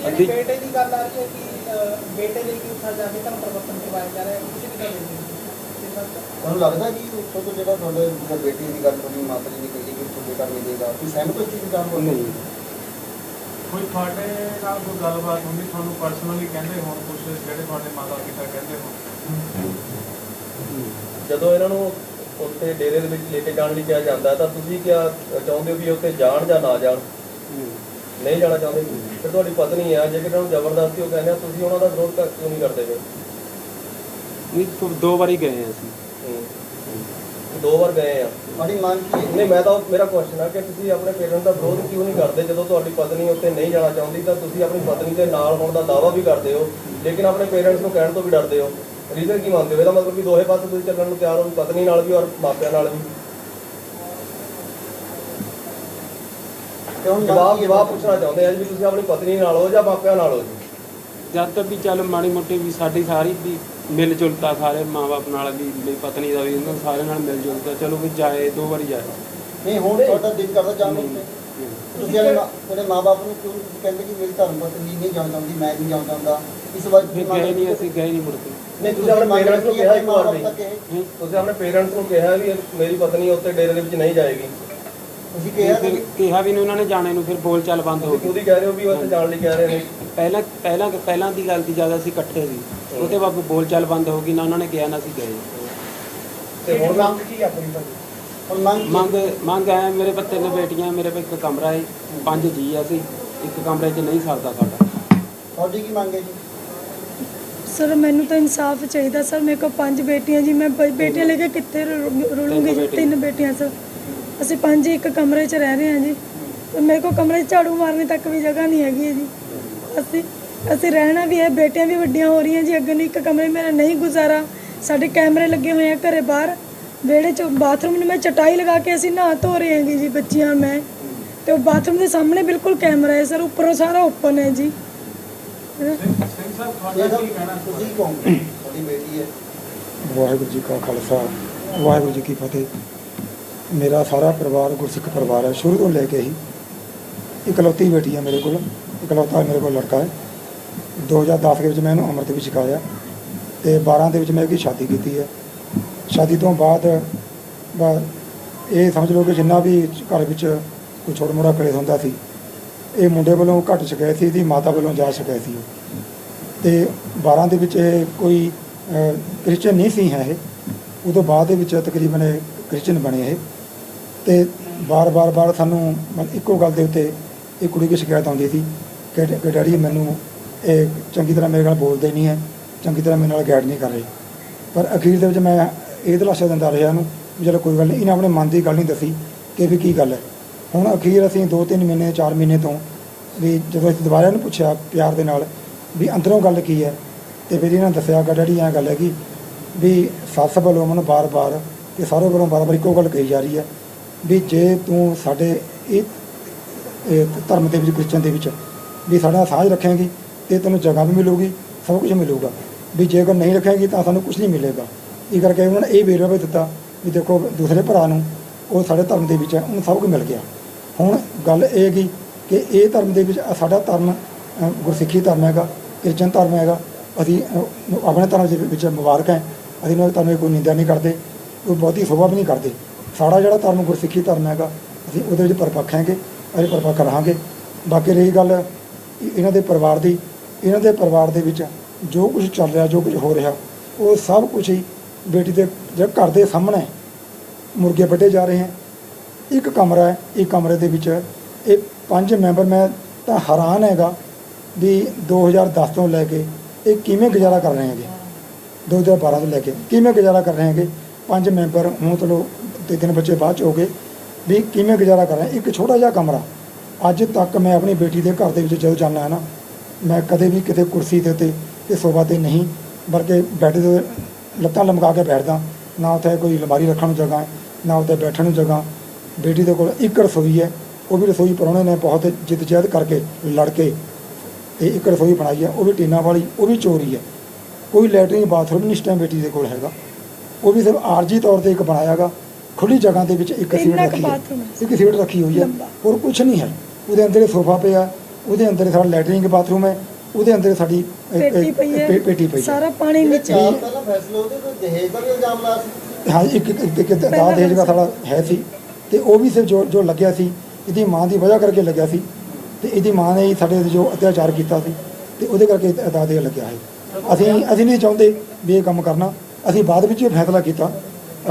ਅੱਧੀ ਬੇਟੇ ਦੀ ਗੱਲ ਆ ਰਹੀ ਹੈ ਕਿ ਬੇਟੇ ਲਈ ਕਿ ਉੱਥਾ ਜਾ ਕੇ ਧਰਮ ਪਰਿਵਰਤਨ ਕਰਵਾਇਆ ਜਾ ਰਿਹਾ ਹੈ ਤੁਸੀਂ ਵੀ ਕਰ ਰਹੇ ਹੋ ਤੁਹਾਨੂੰ ਲੱਗਦਾ ਕਿ ਉੱਥੋਂ ਤੋਂ ਜਿਹੜਾ ਤੁਹਾਡੇ ਜਿਹੜਾ ਬੇਟੀ ਦੀ ਗੱਲ ਤੁਹਾਡੀ ਮਾਤਾ ਜੀ ਨੇ ਕਹੀ ਕਿ ਉੱਥੋਂ ਬੇਟਾ ਮਿਲੇਗਾ ਤੁਸੀਂ ਸਹਿਮਤ ਹੋ ਇਸ ਚੀਜ਼ ਨਾਲ ਨਹੀਂ। ਕੋਈ ਤੁਹਾਡੇ ਨਾਲ ਕੋਈ ਗੱਲਬਾਤ ਹੁੰਦੀ ਤੁਹਾਨੂੰ ਪਰਸਨਲੀ ਕਹਿੰਦੇ ਹੋਣ ਕੁਝ ਜਿਹੜੇ ਤੁਹਾਡੇ ਮਾਤਾ ਪਿਤਾ ਕਹਿੰਦੇ ਹੋਣ? ਜਦੋਂ ਇਹਨਾਂ ਨੂੰ ਉੱਥੇ ਡੇਰੇ ਦੇ ਵਿੱਚ ਲੈ ਕੇ ਜਾਣ ਲਈ ਕਿਹਾ ਜਾਂਦਾ ਤਾਂ ਤੁਸੀਂ ਕਿਆ ਚਾਹੁੰਦੇ ਹੋ ਵੀ ਉੱਥੇ ਜਾਣ ਜਾਂ ਨਾ ਜਾਣ? ਨਹੀਂ ਜਾਣਾ ਚਾਹੁੰਦੇ? ਫਿਰ ਤੁਹਾਡੀ ਪਤਨੀ ਆ ਜੇਕਰ ਇਹਨਾਂ ਨੂੰ ਜ਼ਬਰਦਸਤੀ ਉਹ ਕਹਿੰਦੇ ਆ ਤੁਸੀਂ ਉਹਨਾਂ ਦਾ ਵਿਰੋਧ ਕਰ- ਕਿਉਂ ਨਹੀਂ ਕਰਦੇ ਫਿਰ? ਨਹੀਂ ਦੋ- ਦੋ ਵਾਰੀ ਗਏ ਹਾਂ ਅਸੀਂ। ਦੋ ਵਾਰ ਗਏ ਆ। ਤੁਹਾਡੀ ਮੰਗ ਕੀ ਨਹੀਂ ਮੈਂ ਤਾਂ ਮੇਰਾ ਕੁਐਸਚਨ ਆ ਕਿ ਤੁਸੀਂ ਆਪਣੇ ਪੇਰੈਂਟ ਦਾ ਵਿਰੋਧ ਕਿਉਂ ਨਹੀਂ ਕਰਦੇ? ਜਦੋਂ ਤੁਹਾਡੀ ਪਤਨੀ ਉੱਥੇ ਨਹੀਂ ਜਾਣਾ ਚਾਹੁੰਦੀ ਤਾਂ ਤੁਸੀਂ ਆਪਣੀ ਪਤਨੀ ਦੇ ਨਾਲ ਹੋਣ ਦਾ ਦਾਅਵਾ ਵੀ ਕਰਦੇ ਹੋ ਲੇਕਿਨ ਆਪਣੇ ਪੇਰੈਂਟਸ ਨੂੰ ਕਹਿਣ ਤੋਂ ਵੀ ਡਰਦੇ ਹੋ। ਰੀਜ਼ਨ ਕੀ ਮੰਨਦੇ ਹੋ? ਇਹਦਾ ਮਤਲਬ ਕਿ ਦੋਹੇ ਪਾਸੇ ਤੁਸੀਂ ਚੱਲਣ ਨੂੰ ਤਿਆਰ ਹੋ ਪਤਨੀ ਨਾਲ ਵੀ ਔਰ ਮਾਪਿਆਂ ਨਾਲ ਵੀ? ਹੁਣ ਜਵਾਬ ਜਵਾਬ ਪੁੱਛਣਾ ਚਾਹੁੰਦੇ ਆ ਜੀ ਵੀ ਤੁਸੀਂ ਆਪਣੀ ਪਤਨੀ ਨਾਲ ਹੋ ਜਾਂ ਮਾਪਿਆਂ ਨਾਲ ਹੋ ਜੀ? ਜਦ ਤੱਕ ਵੀ ਚੱਲ ਮਾੜੀ ਮੋਟੀ ਵੀ ਸਾਡੀ ਸਾਰੀ ਵੀ ਮਿਲ ਜੁਲਤਾ ਸਾਰੇ ਮਾਪੇ ਨਾਲ ਵੀ ਮੇਰੀ ਪਤਨੀ ਦਾ ਵੀ ਇਹਨਾਂ ਸਾਰੇ ਨਾਲ ਮਿਲ ਜੁਲਤਾ ਚਲੋ ਵੀ ਜਾਏ ਦੋ ਵਾਰੀ ਜਾਏ। ਨਹੀਂ ਹੁਣ ਤੁਹਾਡਾ ਦਿਲ ਕਰਦਾ ਜਾਣ ਨੂੰ। ਨਹੀਂ। ਤੁਸੀਂ ਆਪਣੇ ਮਾਪੇ ਨੂੰ ਕਿਉਂ ਕਹਿੰਦੇ ਕਿ ਮੇਰੀ ਧਰਮ ਪਤਨੀ ਨਹੀਂ ਜਾਣਾ ਮੈਂ ਨਹੀਂ ਜਾਣਾ ਚਾਹੁੰਦਾ ਇਸ ਵਾਰ ਫਿਰ ਗਏ ਨਹੀਂ ਅਸੀਂ ਗਏ ਨਹੀਂ ਮੁੜ ਕੇ। ਨਹੀਂ ਤੁਸੀਂ ਆਪਣੇ ਪੇਰੈਂਟਸ ਨੂੰ ਕਿਹਾ ਇੱਕ ਵਾਰ ਨਹੀਂ? ਤੁਸੀਂ ਆਪਣੇ ਪੇਰੈਂਟਸ ਨੂੰ ਕਿਹਾ ਵੀ ਮੇਰੀ ਪਤਨੀ ਉੱਥੇ ਡੇਰੇ ਦੇ ਵਿੱਚ ਨਹੀਂ ਜਾਏਗੀ। ਤੁਸੀਂ ਕਿਹਾ ਫਿਰ ਕਿਹਾ ਵੀ ਨਹੀਂ ਉਹਨਾਂ ਨੇ ਜਾਣੇ ਨੂੰ ਫਿਰ ਬੋਲ ਚਾਲ ਬੰਦ ਹੋ ਤੁਸੀਂ ਗਈ। ਹੀ ਕਹਿ ਰਹੇ ਹੋ ਵੀ ਉਹ ਉੱਥੇ ਜਾਣ ਲਈ ਕਹਿ ਰਹੇ ਨੇ। ਪਹਿਲਾਂ ਪਹਿਲਾਂ ਪਹਿਲਾਂ ਦੀ ਗੱਲ ਦੀ ਜ਼ਿਆਦਾ ਅਸੀਂ ਇਕੱਠੇ ਸੀ। ਉਹਦੇ ਬਾਅਦ ਬੋਲ ਚਾਲ ਬੰਦ ਹੋ ਗਈ ਨਾ ਉਹਨਾਂ ਨੇ ਕਿਹਾ ਨਾ ਅਸੀਂ ਗਏ। ਤੇ ਹੁਣ ਮੰਗ ਕੀ ਆਪਣੀ ਭਾਜੀ ਮੰਗ ਮੰਗ ਹੈ ਮੇਰੇ ਪੱਤੇ ਨੇ ਬੇਟੀਆਂ ਮੇਰੇ ਕੋਲ ਇੱਕ ਕਮਰਾ ਹੈ ਪੰਜ ਜੀ ਆ ਅਸੀਂ ਇੱਕ ਕਮਰੇ 'ਚ ਨਹੀਂ ਸਰਦਾ ਸਾਡਾ। ਤੁਹਾਡੀ ਕੀ ਮੰਗ ਹੈ ਜੀ? ਸਰ ਮੈਨੂੰ ਤਾਂ ਇਨਸਾਫ ਚਾਹੀਦਾ ਸਰ ਮੇਰੇ ਕੋਲ ਪੰਜ ਬੇਟੀਆਂ ਜੀ ਮੈਂ ਬ- ਬੇਟੀਆਂ ਲੈ ਕੇ ਕਿੱਥੇ ਰੁ- ਰੁਲੂੰਗੀ ਜੀ। ਤਿੰਨ ਬੇਟੀਆਂ ਸਰ। ਅਸੀਂ ਪੰਜ ਇੱਕ ਕਮਰੇ 'ਚ ਰਹਿ ਰਹੇ ਹਾਂ ਜੀ। ਤੇ ਮੇਰੇ ਕੋਲ ਕਮਰੇ 'ਚ ਝਾੜੂ ਮਾਰਨੇ ਤੱਕ ਵੀ ਜਗ੍ਹਾ ਨਹੀਂ ਹੈਗੀ ਹੈ ਜੀ। ਅਸੀਂ ਅਸੀਂ ਰਹਿਣਾ ਵੀ ਹੈ ਬੇਟੀਆਂ ਵੀ ਵੱਡੀਆਂ ਹੋ ਰਹੀਆਂ ਜੀ ਅੱਗੇ ਨੂੰ ਇੱਕ ਕਮਰੇ ਮੇਰਾ ਨਹੀਂ ਗੁਜ਼ਾਰਾ। ਸਾਡੇ ਕੈਮਰੇ ਲੱਗੇ ਹੋਏ ਆ ਘਰੇ ਬਾਹਰ। ਵਿਹੜੇ 'ਚ ਬਾਥਰੂਮ ਨੂੰ ਮੈਂ ਚਟਾਈ ਲਗਾ ਕੇ ਅਸੀਂ ਨਹਾ ਧੋ ਰਹੇ ਹਾਂ ਜੀ ਬੱਚੀਆਂ ਮੈਂ। ਤੇ ਉਹ ਬਾਥਰੂਮ ਦੇ ਸਾਹਮਣੇ ਬਿਲਕੁਲ ਕੈਮਰਾ ਹੈ ਸਰ ਉੱਪਰੋਂ ਸਾਰਾ ਓਪਨ ਹੈ ਜੀ। ਸਿੰਘ ਸਾਹਿਬ ਤੁਹਾਡਾ ਕੀ ਕਹਿਣਾ ਤੁਸੀਂ ਕਹੋਗੇ ਤੁਹਾਡੀ ਬੇਟੀ ਹੈ ਵਾਹਿਗੁਰੂ ਜੀ ਕਾ ਖਾਲਸਾ, ਵਾਹਿਗੁਰੂ ਜੀ ਕੀ ਫਤਿਹ। ਮੇਰਾ ਸਾਰਾ ਪਰਿਵਾਰ, ਗੁਰਸਿੱਖ ਪਰਿਵਾਰ ਹੈ। ਸ਼ੁਰੂ ਤੋਂ ਲੈ ਕੇ ਹੀ ਇਕਲੌਤੀ ਬੇਟੀ ਹੈ ਮੇਰੇ ਕੋਲ। ਇਕਲੌਤਾ ਮੇਰੇ ਕੋਲ ਲੜਕਾ ਹੈ। 2010 ਦੇ ਵਿੱਚ ਮੈਂ ਇਹਨੂੰ ਅੰਮ੍ਰਿਤ ਵੀ ਛਕਾਇਆ। ਤੇ 12 ਦੇ ਵਿੱਚ ਮੈਂ ਇਹਦੀ ਸ਼ਾਦੀ ਕੀਤੀ ਹੈ। ਸ਼ਾਦੀ ਤੋਂ ਬਾਅਦ ਇਹ ਸਮਝ ਲਓ ਕਿ ਜਿੰਨਾ ਵੀ ਘਰ ਵਿੱਚ ਕੋਈ ਛੋਟਾ ਮੋਟਾ ਕਲੇਸ਼ ਹੁੰਦਾ ਸੀ ਇਹ ਮੁੰਡੇ ਵੱਲੋਂ ਘੱਟ ਸ਼ਿਕਾਇਤ ਸੀ ਇਹਦੀ ਮਾਤਾ ਵੱਲੋਂ ਜਾ ਸ਼ਿਕਾਇਤ ਸੀ। ਉਹ ਤੇ 12 ਦੇ ਵਿੱਚ ਇਹ ਕੋਈ ਅਹ, ਕ੍ਰਿਸਚਨ ਨਹੀਂ ਸੀ ਹੈ ਇਹ। ਉਦੋਂ ਬਾਅਦ ਦੇ ਵਿੱਚ ਤਕਰੀਬਨ ਇਹ ਕ੍ਰਿਸਚਨ ਬਣੇ ਇਹ। ਤੇ ਬਾਰ-ਬਾਰ ਬਾਰ ਸਾਨੂੰ ਇੱਕੋ ਗੱਲ ਦੇ ਉੱਤੇ ਇਹ ਕੁੜੀ ਦੀ ਸ਼ਿਕਾਇਤ ਆਉਂਦੀ ਸੀ ਕਿ ਡੈਡੀ ਮੈਨੂੰ ਇਹ ਚੰਗੀ ਤਰ੍ਹਾਂ ਮੇਰੇ ਨਾਲ ਬੋਲਦੇ ਨਹੀਂ ਹੈ ਚੰਗੀ ਤਰ੍ਹਾਂ ਮੇਰੇ ਨਾਲ ਗਾਈਡ ਨਹੀਂ ਕਰ ਰਹੇ। ਪਰ ਅਖੀਰ ਦੇ ਵਿੱਚ ਮੈਂ ਇਹ ਦਿਲਾਸਾ ਦਿੰਦਾ ਰਿਹਾ ਇਹਨੂੰ ਜਦੋਂ ਕੋਈ ਗੱਲ ਨਹੀਂ ਇਹਨਾਂ ਆਪਣੇ ਮਨ ਦੀ ਗੱਲ ਨਹੀਂ ਦੱਸੀ ਕਿ ਵੀ ਕੀ ਗੱਲ ਹੈ। ਹੁਣ ਅਖੀਰ ਅਸੀਂ 2-3 ਮਹੀਨੇ 4 ਮਹੀਨੇ ਤੋਂ ਵੀ ਜਦੋਂ ਅਸੀਂ ਦੁਬਾਰਾ ਇਹਨੂੰ ਪੁੱਛਿਆ ਪਿਆਰ ਦੇ ਨਾਲ ਵੀ ਅੰਦਰੋਂ ਗੱਲ ਕੀ ਹੈ ਤੇ ਫਿਰ ਇਹਨਾਂ ਦੱਸਿਆ ਕਿ ਡੈਡੀ ਐਂ ਗੱਲ ਹੈਗੀ ਵੀ ਸੱਸ ਵੱਲੋਂ ਮੈਨੂੰ ਬਾਰ-ਬਾਰ ਤੇ ਸਾਰੇ ਵੱਲੋਂ ਬਾਰ-ਬਾਰ ਇੱਕੋ ਗੱਲ ਕਹੀ ਜਾ ਰਹੀ ਹੈ ਵੀ ਜੇ ਤੂੰ ਸਾਡੇ ਇਹ ਧਰਮ ਦੇ ਵਿੱਚ ਕ੍ਰਿਸਚਨ ਦੇ ਵਿੱਚ ਵੀ ਸਾਡਾ ਸਾਂਝ ਰੱਖੇਗੀ ਤੇ ਤੈਨੂੰ ਜਗ੍ਹਾ ਵੀ ਮਿਲੂਗੀ, ਸਭ ਕੁਝ ਮਿਲੂਗਾ। ਵੀ ਜੇਕਰ ਨਹੀਂ ਰੱਖੇਗੀ ਤਾਂ ਸਾਨੂੰ ਕੁਝ ਨਹੀਂ ਮਿਲੇਗਾ। ਇਹ ਕਰਕੇ ਉਹਨਾਂ ਨੇ ਇਹ ਵੇਰਵਾ ਵੀ ਦਿੱਤਾ ਵੀ ਦੇਖੋ, ਦੂਸਰੇ ਭਰਾ ਨੂੰ ਉਹ ਸਾਡੇ ਧਰਮ ਦੇ ਵਿੱਚ ਹੈ ਉਹਨੂੰ ਸਭ ਕੁਝ ਮਿਲ ਗਿਆ। ਹੁਣ ਗੱਲ ਇਹ ਹੈਗੀ ਕਿ ਇਹ ਧਰਮ ਦੇ ਵਿੱਚ ਸਾਡਾ ਧਰਮ ਗੁਰਸਿੱਖੀ ਧਰਮ ਹੈਗਾ, ਕ੍ਰਿਸਚਨ ਧਰਮ ਹੈਗਾ, ਅਸੀਂ ਆਪਣੇ ਧਰਮ ਦੇ ਵਿੱਚ ਮੁਬਾਰਕ ਹੈ। ਅਸੀਂ ਉਹਨਾਂ ਧਰਮ ਦੀ ਕੋਈ ਨਿੰਦਾ ਨਹੀਂ ਕਰਦੇ, ਕੋਈ ਬਹੁਤੀ ਸੋਭਾ ਵੀ ਨਹੀਂ ਕਰਦੇ। ਸਾਡਾ ਜਿਹੜਾ ਧਰਮ, ਗੁਰਸਿੱਖੀ ਧਰਮ ਹੈਗਾ, ਅਸੀਂ ਉਹਦੇ ਵਿੱਚ ਪਰਪੱਖ ਹੈਗੇ, ਅਸੀਂ ਪਰਪੱਖ ਰਹਾਂਗੇ। ਬਾਕੀ ਰਹੀ ਗੱਲ, ਇਹਨਾਂ ਦੇ ਪਰਿਵਾਰ ਦੀ, ਇਹਨਾਂ ਦੇ ਪਰਿਵਾਰ ਦੇ ਵਿੱਚ ਜੋ ਕੁਝ ਚੱਲ ਰਿਹਾ, ਜੋ ਕੁਝ ਹੋ ਰਿਹਾ, ਉਹ ਸਭ ਕੁਝ ਹੀ ਬੇਟੀ ਦੇ, ਜਿਹੜਾ ਘਰ ਦੇ ਸਾਹਮਣੇ ਮੁਰਗੇ ਵੱਢੇ ਜਾ ਰਹੇ ਹਨ ਇੱਕ ਕਮਰਾ ਹੈ, ਇਹ ਕਮਰੇ ਦੇ ਵਿੱਚ ਇਹ ਪੰਜ ਮੈਂਬਰ, ਮੈਂ ਤਾਂ ਹੈਰਾਨ ਹੈਗਾ ਵੀ 2010 ਤੋਂ ਲੈ ਕੇ ਇਹ ਕਿਵੇਂ ਗੁਜ਼ਾਰਾ ਕਰ ਰਹੇ ਹੈਗੇ? 2012 ਤੋਂ ਲੈ ਕੇ ਕਿਵੇਂ ਗੁਜ਼ਾਰਾ ਕਰ ਰਹੇ ਹੈਗੇ? ਪੰਜ ਮੈਂਬਰ ਹੁਣ ਚਲੋ ਤੇ ਤਿੰਨ ਬੱਚੇ ਬਾਅਦ ਚ ਹੋ ਗਏ ਵੀ ਕਿਵੇਂ ਗੁਜ਼ਾਰਾ ਕਰ ਰਹੇ ਇੱਕ ਛੋਟਾ ਜਿਹਾ ਕਮਰਾ। ਅੱਜ ਤੱਕ ਮੈਂ ਆਪਣੀ ਬੇਟੀ ਦੇ ਘਰ ਦੇ ਵਿੱਚ ਜਦੋਂ ਜਾਂਦਾ ਹੈ ਨਾ, ਮੈਂ ਕਦੇ ਵੀ ਕਿਤੇ ਕੁਰਸੀ ਦੇ ਉੱਤੇ ਤੇ ਸੋਫਾ ਤੇ ਨਹੀਂ, ਬਲਕਿ ਬੈੱਡ ਦੇ ਲੱਤਾਂ ਲਮਕਾ ਕੇ ਬੈਠਦਾ ਨਾ ਉੱਥੇ ਕੋਈ ਅਲਮਾਰੀ ਰੱਖਣ ਨੂੰ ਜਗ੍ਹਾ ਨਾ ਉੱਥੇ ਬੈਠਣ ਨੂੰ ਜਗ੍ਹਾ। ਬੇਟੀ ਦੇ ਕੋਲ ਇੱਕ ਰਸੋਈ ਹੈ ਉਹ ਵੀ ਰਸੋਈ ਪ੍ਰਾਹੁਣੇ ਨੇ ਬਹੁਤ ਜਿੱਦ ਜਹਿਦ ਕਰਕੇ ਲੜ ਕੇ ਤੇ ਇੱਕ ਰਸੋਈ ਬਣਾਈ ਹੈ ਉਹ ਵੀ ਟੀਨਾ ਵਾਲੀ ਉਹ ਵੀ ਚੋਰੀ ਹੈ ਕੋਈ ਲੈਟਰਿੰਗ ਬਾਥਰੂਮ ਨਹੀਂ ਇਸ ਟਾਈਮ ਬੇਟੀ ਦੇ ਕੋਲ ਹੈਗਾ ਉਹ ਵੀ ਸਿਰਫ ਆਰਜੀ ਤੌਰ ਤੇ ਇੱਕ ਬਣਾਇਆ ਹੈਗਾ ਖੁੱਲੀ ਜਗ੍ਹਾ ਦੇ ਵਿੱਚ ਇੱਕ ਸੀਟ ਰੱਖੀ ਹੈ। ਇੱਕ ਸੀਟ ਰੱਖੀ ਹੋਈ ਹੈ। ਹੋਰ ਕੁਝ ਨਹੀਂ ਹੈ ਉਹਦੇ ਅੰਦਰ ਸੋਫਾ ਪਿਆ ਉਹਦੇ ਅੰਦਰ ਸਾਡਾ ਲੈਟਰਿੰਗ ਬਾਥਰੂਮ ਹੈ ਉਹਦੇ ਅੰਦਰ ਸਾਡੀ ਇੱਕ- ਪੇਟੀ ਇੱਕ- ਪਈ ਹੈ ਪੇਟੀ ਪਈ ਸਾਰਾ ਪਾਣੀ ਚਾਰ ਪਹਿਲਾਂ ਫੈਸਲੇ ਉਹਦੇ ਤੇ ਦਹੇਜ ਦਾ ਵੀ ਇਲਜ਼ਾਮ ਲਾ ਸੀ ਹਾਂ ਇੱਕ ਇੱਕ- ਦਾਦ ਦੇਜ ਦਾ ਸਾਡਾ ਹੈ ਸੀ ਤੇ ਉਹ ਵੀ ਸਿਰਫ ਜੋ ਜੋ ਲੱਗਿਆ ਸੀ, ਇਹਦੀ ਮਾਂ ਦੀ ਵਜ੍ਹਾ ਕਰਕੇ ਲੱਗਿਆ ਸੀ ਤੇ ਇਹਦੀ ਮਾਂ ਨੇ ਹੀ ਸਾਡੇ ਤੇ ਜੋ ਅਤਿਆਚਾਰ ਕੀਤਾ ਸੀ ਤੇ ਉਹਦੇ ਕਰਕੇ ਦਾਦ ਲੱਗਿਆ ਹੈ ਅਸੀਂ ਅਸੀਂ ਨਹੀਂ ਚਾਹੁੰਦੇ ਵੀ ਇਹ ਕੰਮ ਕਰਨਾ। ਅਸੀਂ ਬਾਅਦ ਵਿੱਚ ਇਹ ਫੈਸਲਾ ਕੀਤਾ।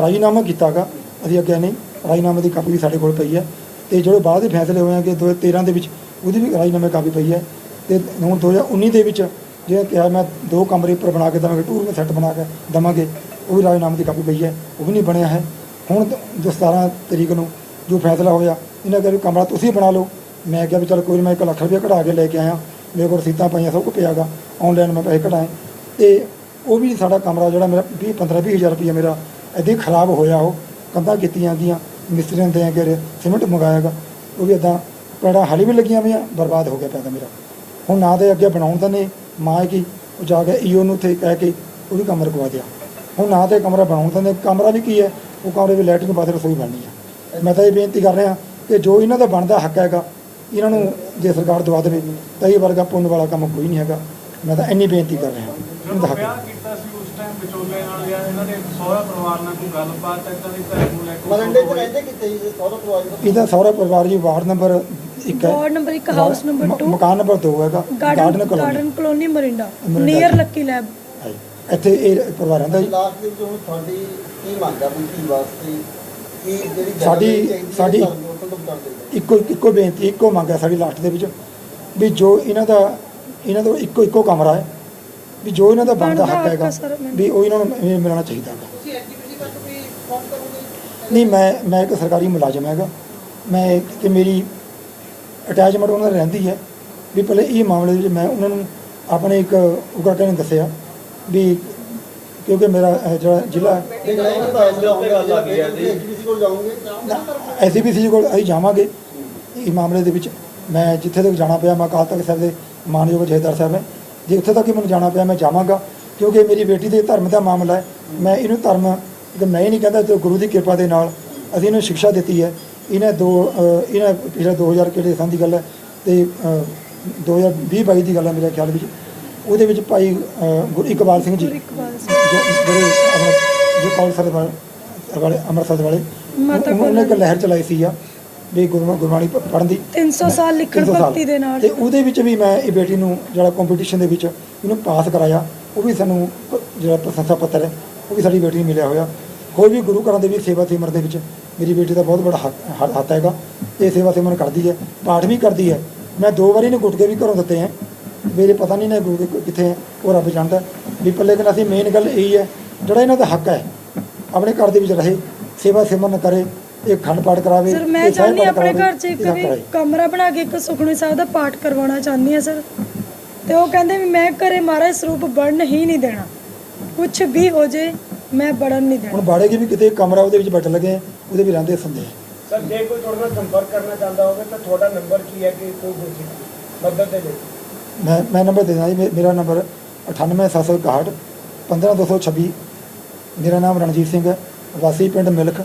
ਰਾਜੀਨਾਮਾ ਕੀਤਾਗਾ। ਅਸੀਂ ਅੱਗੇ ਨਹੀਂ, ਰਾਜੀਨਾਮੇ ਦੀ ਕਾਪੀ ਵੀ ਸਾਡੇ ਕੋਲ ਪਈ ਹੈ। ਤੇ ਜਿਹੜੇ ਬਾਅਦ ਦੇ ਫੈਸਲੇ ਹੋਏ ਆ ਕਿ 2013 ਦੇ ਵਿੱਚ ਉਹਦੀ ਵੀ ਰਾਜੀਨਾਮੇ ਕਾਪੀ ਪਈ ਹੈ। ਤੇ ਹੁਣ 2019 ਦੇ ਵਿੱਚ ਜਿਹੜਾ ਕਿਹਾ ਮੈਂ ਦੋ ਕਮਰੇ ਉੱਪਰ ਬਣਾ ਕੇ ਦੇਵਾਂਗੇ, ਟੂਰ ਵਿੱਚ ਸੈੱਟ ਬਣਾ ਕੇ ਦੇਵਾਂਗੇ, ਉਹ ਵੀ ਰਾਜੀਨਾਮੇ ਦੀ ਕਾਪੀ ਪਈ ਹੈ। ਉਹ ਵੀ ਨਹੀਂ ਬਣਿਆ ਹੈ। ਹੁਣ ਦ- ਜੋ 17 ਤਰੀਕ ਨੂੰ ਜੋ ਫੈਸਲਾ ਹੋਇਆ, ਇਹਨਾਂ ਕਹਿੰਦੇ ਕਮਰਾ ਤੁਸੀਂ ਬਣਾ ਲਓ। ਮੈਂ ਕਿਹਾ ਵੀ ਚਲ ਕੋਈ ਮੈਂ 1 ਲੱਖ ਰੁਪਏ ਕਢਾ ਕੇ ਲੈ ਕੇ ਆਇਆ। ਮੇਰੇ ਕੋਲ ਰਸੀਦਾਂ ਪਈਆਂ, ਸਭ ਕੁਝ ਪਿਆਗਾ ਆਨਲਾਈਨ ਮੈਂ ਪੈਸੇ ਕਢਾਏ। ਤੇ ਉਹ ਵੀ ਸਾਡਾ ਕਮਰਾ ਜਿਹੜਾ ਮੇਰਾ 20 15 20 ਹਜ਼ਾਰ ਰੁਪਏ ਮੇਰਾ ਇੱਦਾਂ ਹੀ ਖਰਾਬ ਹੋਇਆ ਉਹ। ਕੰਧਾਂ ਕੀਤੀਆਂ ਗਈਆਂ, ਮਿਸਤਰੀਆਂ ਦੇ ਆ ਕੇ ਸੀਮੈਂਟ ਮੰਗਾਇਆਗਾ ਉਹ ਵੀ ਇਦਾਂ ਪੈੜਾ ਹਾਲੀ ਵੀ ਲੱਗੀਆਂ ਹੋਈਆਂ ਬਰਬਾਦ ਹੋ ਗਿਆ ਪੈਦਾ ਮੇਰਾ। ਹੁਣ ਨਾ ਦੇ ਅੱਗੇ ਬਣਾਉਣ ਦਾ ਨਹੀਂ, ਮਾਂ ਕੀ, ਉਹ ਜਾ ਕੇ ਈਓ ਨੂੰ ਉੱਥੇ ਕਹਿ ਕੇ ਉਹ ਵੀ ਕੰਮ ਰਕਵਾ ਦਿਆ। ਹੁਣ ਨਾ ਤੇ ਕਮਰਾ ਬਣਾਉਣ ਦਾ ਨੇ ਕਮਰਾ ਵੀ ਕੀ ਹੈ? ਉਹ ਕਮਰੇ ਵੀ ਲੈਟਰਿੰਗ ਬਾਥਰੂਮ ਰਸੋਈ ਬਣਨੀ ਹੈ ਮੈਂ ਤਾਂ ਇਹ ਬੇਨਤੀ ਕਰ ਰਿਹਾ ਕਿ ਜੋ ਇਹਨਾਂ ਦਾ ਬਣਦਾ ਹੱਕ ਹੈਗਾ ਇਹਨਾਂ ਨੂੰ ਜੇ ਸਰਕਾਰ ਦਵਾ ਦੇਵੇ ਤਾਂ ਇਹ ਵਰਗਾ ਪੁੰਨ ਵਾਲਾ ਕੰਮ ਕੋਈ ਨਹੀਂ ਹੈਗਾ। ਮੈਂ ਤਾਂ ਇੰਨੀ ਬੇਨਤੀ ਕਰ ਰਿਹਾ। ਇਹਨਾਂ ਦਾ ਹੱਕ ਕੀਤਾ ਸੀ ਉਸ ਟਾਈਮ ਵਿਚੋਲੇ ਨਾਲ ਜਾਂ ਇਹਨਾਂ ਦੇ ਸਹੁਰਾ ਪਰਿਵਾਰ ਨਾਲ ਕੋਈ ਗੱਲਬਾਤ ਇਦਾਂ ਦੀ ਧਰਮ ਨੂੰ ਲੈ ਕੇ ਮਰੰਡੇ ਤੇ ਹੋਈ? ਰਹਿੰਦੇ ਕਿੱਥੇ ਜੀ ਸਹੁਰਾ ਪਰਿਵਾਰ ਦਾ ਇਹਦਾ ਸਹੁਰਾ ਪਰਿਵਾਰ ਜੀ ਵਾਰਡ ਨੰਬਰ 1 ਹੈ। ਵਾਰਡ ਨੰਬਰ 1 ਹਾਊਸ ਨੰਬਰ ਮ- 2 ਮਕਾਨ ਨੰਬਰ 2 ਹੈਗਾ garden garden colony Morinda. Near. Lucky lab ਹੈ। ਇੱਥੇ ਇਹ ਪਰਿਵਾਰ ਰਹਿੰਦਾ ਜੀ। ਲਾਸਟ ਦੇ ਵਿੱਚ ਹੁਣ ਤੁਹਾਡੀ ਕੀ ਮੰਗ ਆ ਵਾਸਤੇ? ਕੀ ਜਿਹੜੀ ਸਾਡੀ- ਸਾਡੀ- ਇੱਕੋ ਇੱਕੋ ਬੇਨਤੀ ਇੱਕੋ ਮੰਗ ਹੈ ਸਾਡੀ ਲਾਸਟ ਦੇ ਵਿੱਚ ਵੀ ਜੋ ਇਹਨਾਂ ਦਾ ਇਹਨਾਂ ਦਾ ਇੱਕੋ ਇੱਕੋ ਕਮਰਾ ਹੈ ਵੀ ਜੋ ਇਹਨਾਂ ਦਾ ਬਣਦਾ ਹੱਕ ਹੈਗਾ। ਵੀ ਉਹ ਇਹਨਾਂ ਨੂੰ ਮਿਲਣਾ ਚਾਹੀਦਾ ਹੈਗਾ। ਨਹੀਂ ਮੈਂ ਮੈਂ ਇੱਕ ਸਰਕਾਰੀ ਮੁਲਾਜ਼ਮ ਹੈਗਾ। ਮੈਂ ਕਿ ਮੇਰੀ ਅਟੈਚਮੈਂਟ ਉਹਨਾਂ ਨਾਲ ਰਹਿੰਦੀ ਹੈ। ਵੀ ਪਹਿਲੇ ਇਹ ਮਾਮਲੇ ਵਿੱਚ ਮੈਂ ਉਹਨਾਂ ਨੂੰ ਆਪਣੇ ਇੱਕ ਉਗਰਕੇ ਨੇ ਦੱਸਿਆ ਵੀ ਕਿਉਂਕਿ ਮੇਰਾ ਅਹ, ਜਿਹੜਾ ਜ਼ਿਲ੍ਹਾ ਹੈ। ਜੇ ਨਹੀਂ ਤਾਂ ਕੋਲ ਅਸੀਂ ਜਾਵਾਂਗੇ। ਇਹ ਮਾਮਲੇ ਦੇ ਵਿੱਚ ਮੈਂ ਜਿੱਥੇ ਤੱਕ ਜਾਣਾ ਪਿਆ ਮੈਂ ਅਕਾਲ ਤਖਤ ਸਾਹਿਬ ਦੇ ਮਾਨਯੋਗ ਜਥੇਦਾਰ ਸਾਹਿਬ ਨੇ ਜੇ ਉੱਥੇ ਤੱਕ ਹੀ ਮੈਨੂੰ ਜਾਣਾ ਪਿਆ ਮੈਂ ਜਾਵਾਂਗਾ ਕਿਉਂਕਿ ਮੇਰੀ ਬੇਟੀ ਦੇ ਧਰਮ ਦਾ ਮਾਮਲਾ ਹੈ। ਮੈਂ ਇਹਨੂੰ ਧਰਮ ਮੈਂ ਹੀ ਨਹੀਂ ਕਹਿੰਦਾ ਤੇ ਗੁਰੂ ਦੀ ਕਿਰਪਾ ਦੇ ਨਾਲ ਅਸੀਂ ਇਹਨੂੰ ਸਿੱਖਿਆ ਦਿੱਤੀ ਹੈ। ਇਹਨੇ ਦੋ ਇਹਨੇ ਪਿਛਲੇ 2000 ਕਿਹੜੇ ਸਾਲ ਦੀ ਗੱਲ ਹੈ ਤੇ ਅ, 2020 22 ਦੀ ਗੱਲ ਹੈ ਮੇਰੇ ਖਿਆਲ ਵਿੱਚ। ਉਹਦੇ ਵਿੱਚ ਭਾਈ ਗੁਰ ਇਕਬਾਲ ਸਿੰਘ ਜੀ ਜਿਹੜੇ ਆਪਣੇ ਜੋ ਕੌਂਸਲ ਵਾਲੇ ਅੰਮ੍ਰਿਤਸਰ ਵਾਲੇ ਉਹਨਾਂ ਨੇ ਇੱਕ ਲਹਿਰ ਚਲਾਈ ਸੀ ਆ ਵੀ ਗੁਰਬਾਣੀ ਪੜ੍ਹਨ ਦੀ। 300 ਸਾਲ ਲਿਖਣ 300 ਸਾਲ। ਭਗਤੀ ਦੇ ਨਾਲ। ਤੇ ਉਹਦੇ ਵਿੱਚ ਵੀ ਮੈਂ ਇਹ ਬੇਟੀ ਨੂੰ ਜਿਹੜਾ ਕੰਪੀਟੀਸ਼ਨ ਦੇ ਵਿੱਚ ਇਹਨੂੰ ਪਾਸ ਕਰਾਇਆ ਉਹ ਵੀ ਸਾਨੂੰ ਜਿਹੜਾ ਪ੍ਰਸ਼ੰਸਾ ਪੱਤਰ ਹੈ ਉਹ ਵੀ ਸਾਡੀ ਬੇਟੀ ਨੂੰ ਮਿਲਿਆ ਹੋਇਆ। ਕੋਈ ਵੀ ਗੁਰੂ ਘਰਾਂ ਦੇ ਵੀ ਸੇਵਾ ਸਿਮਰਨ ਦੇ ਵਿੱਚ ਮੇਰੀ ਬੇਟੀ ਦਾ ਬਹੁਤ ਬੜਾ ਹੱਥ ਹੈਗਾ ਇਹ ਸੇਵਾ ਸਿਮਰਨ ਕਰਦੀ ਹੈ ਪਾਠ ਵੀ ਕਰਦੀ ਹੈ। ਮੈਂ ਦੋ ਵਾਰੀ ਨੇ ਗੁਟਕੇ ਵੀ ਘਰੋਂ ਦਿੱਤੇ ਹੈ। ਮੇਰੇ ਪਤਾ ਨਹੀਂ ਨੇ ਗੁਰੂ ਕਿੱਥੇ ਹੈ ਉਹ ਰੱਬ ਜਾਣਦਾ। ਵੀ ਪਰ ਲੇਕਿਨ ਅਸੀਂ ਮੇਨ ਗੱਲ ਇਹੀ ਹੈ ਜਿਹੜਾ ਇਹਨਾਂ ਦਾ ਹੱਕ ਹੈ ਆਪਣੇ ਘਰ ਦੇ ਵਿੱਚ ਰਹੇ ਸੇਵਾ ਸਿਮਰਨ ਕਰੇ ਇਹ ਖੰਡ ਪਾਠ ਕਰਾਵੇ ਸਰ ਮੈਂ ਚਾਹੁੰਦੀ ਆਪਣੇ ਘਰ 'ਚ ਇੱਕ ਵੀ। ਕਮਰਾ ਬਣਾ ਕੇ ਇੱਕ ਸੁਖਮਨੀ ਸਾਹਿਬ ਦਾ ਪਾਠ ਕਰਵਾਉਣਾ ਚਾਹੁੰਦੀ ਹਾਂ ਸਰ। ਤੇ ਉਹ ਕਹਿੰਦੇ ਵੀ ਮੈਂ ਘਰੇ ਮਹਾਰਾਜ ਸਰੂਪ ਬੜਨ ਹੀ ਨਹੀਂ ਦੇਣਾ। ਕੁਝ ਵੀ ਹੋ ਜੇ ਮੈਂ ਬੜਨ ਨਹੀਂ ਦੇਣਾ। ਹੁਣ ਬਾੜੇ ਕੇ ਵੀ ਕਿਤੇ ਕਮਰਾ ਉਹਦੇ ਵਿੱਚ ਬੈਠ ਲਗੇ ਆ, ਉਹਦੇ ਵੀ ਰਹਿੰਦੇ ਸੰਦੇ। ਆ ਸਰ ਜੇ ਕੋਈ ਤੁਹਾਡੇ ਨਾਲ ਸੰਪਰਕ ਕਰਨਾ ਚਾਹੁੰਦਾ ਹੋਵੇ ਤਾਂ ਤੁਹਾਡਾ ਨੰਬਰ ਕੀ ਹੈ ਕਿ ਕੋਈ ਮਦਦ ਦੇ ਲਈ। ਮੈਂ ਮੈਂ ਨੰਬਰ ਦੇ ਦਿੰਦਾ ਜੀ। ਮੇਰਾ ਨੰਬਰ 98761 15226 ਮੇਰਾ ਨਾਮ ਰਣਜੀਤ ਸਿੰਘ ਹੈ। ਵਾਸੀ ਪਿੰਡ ਮਿਲਖ।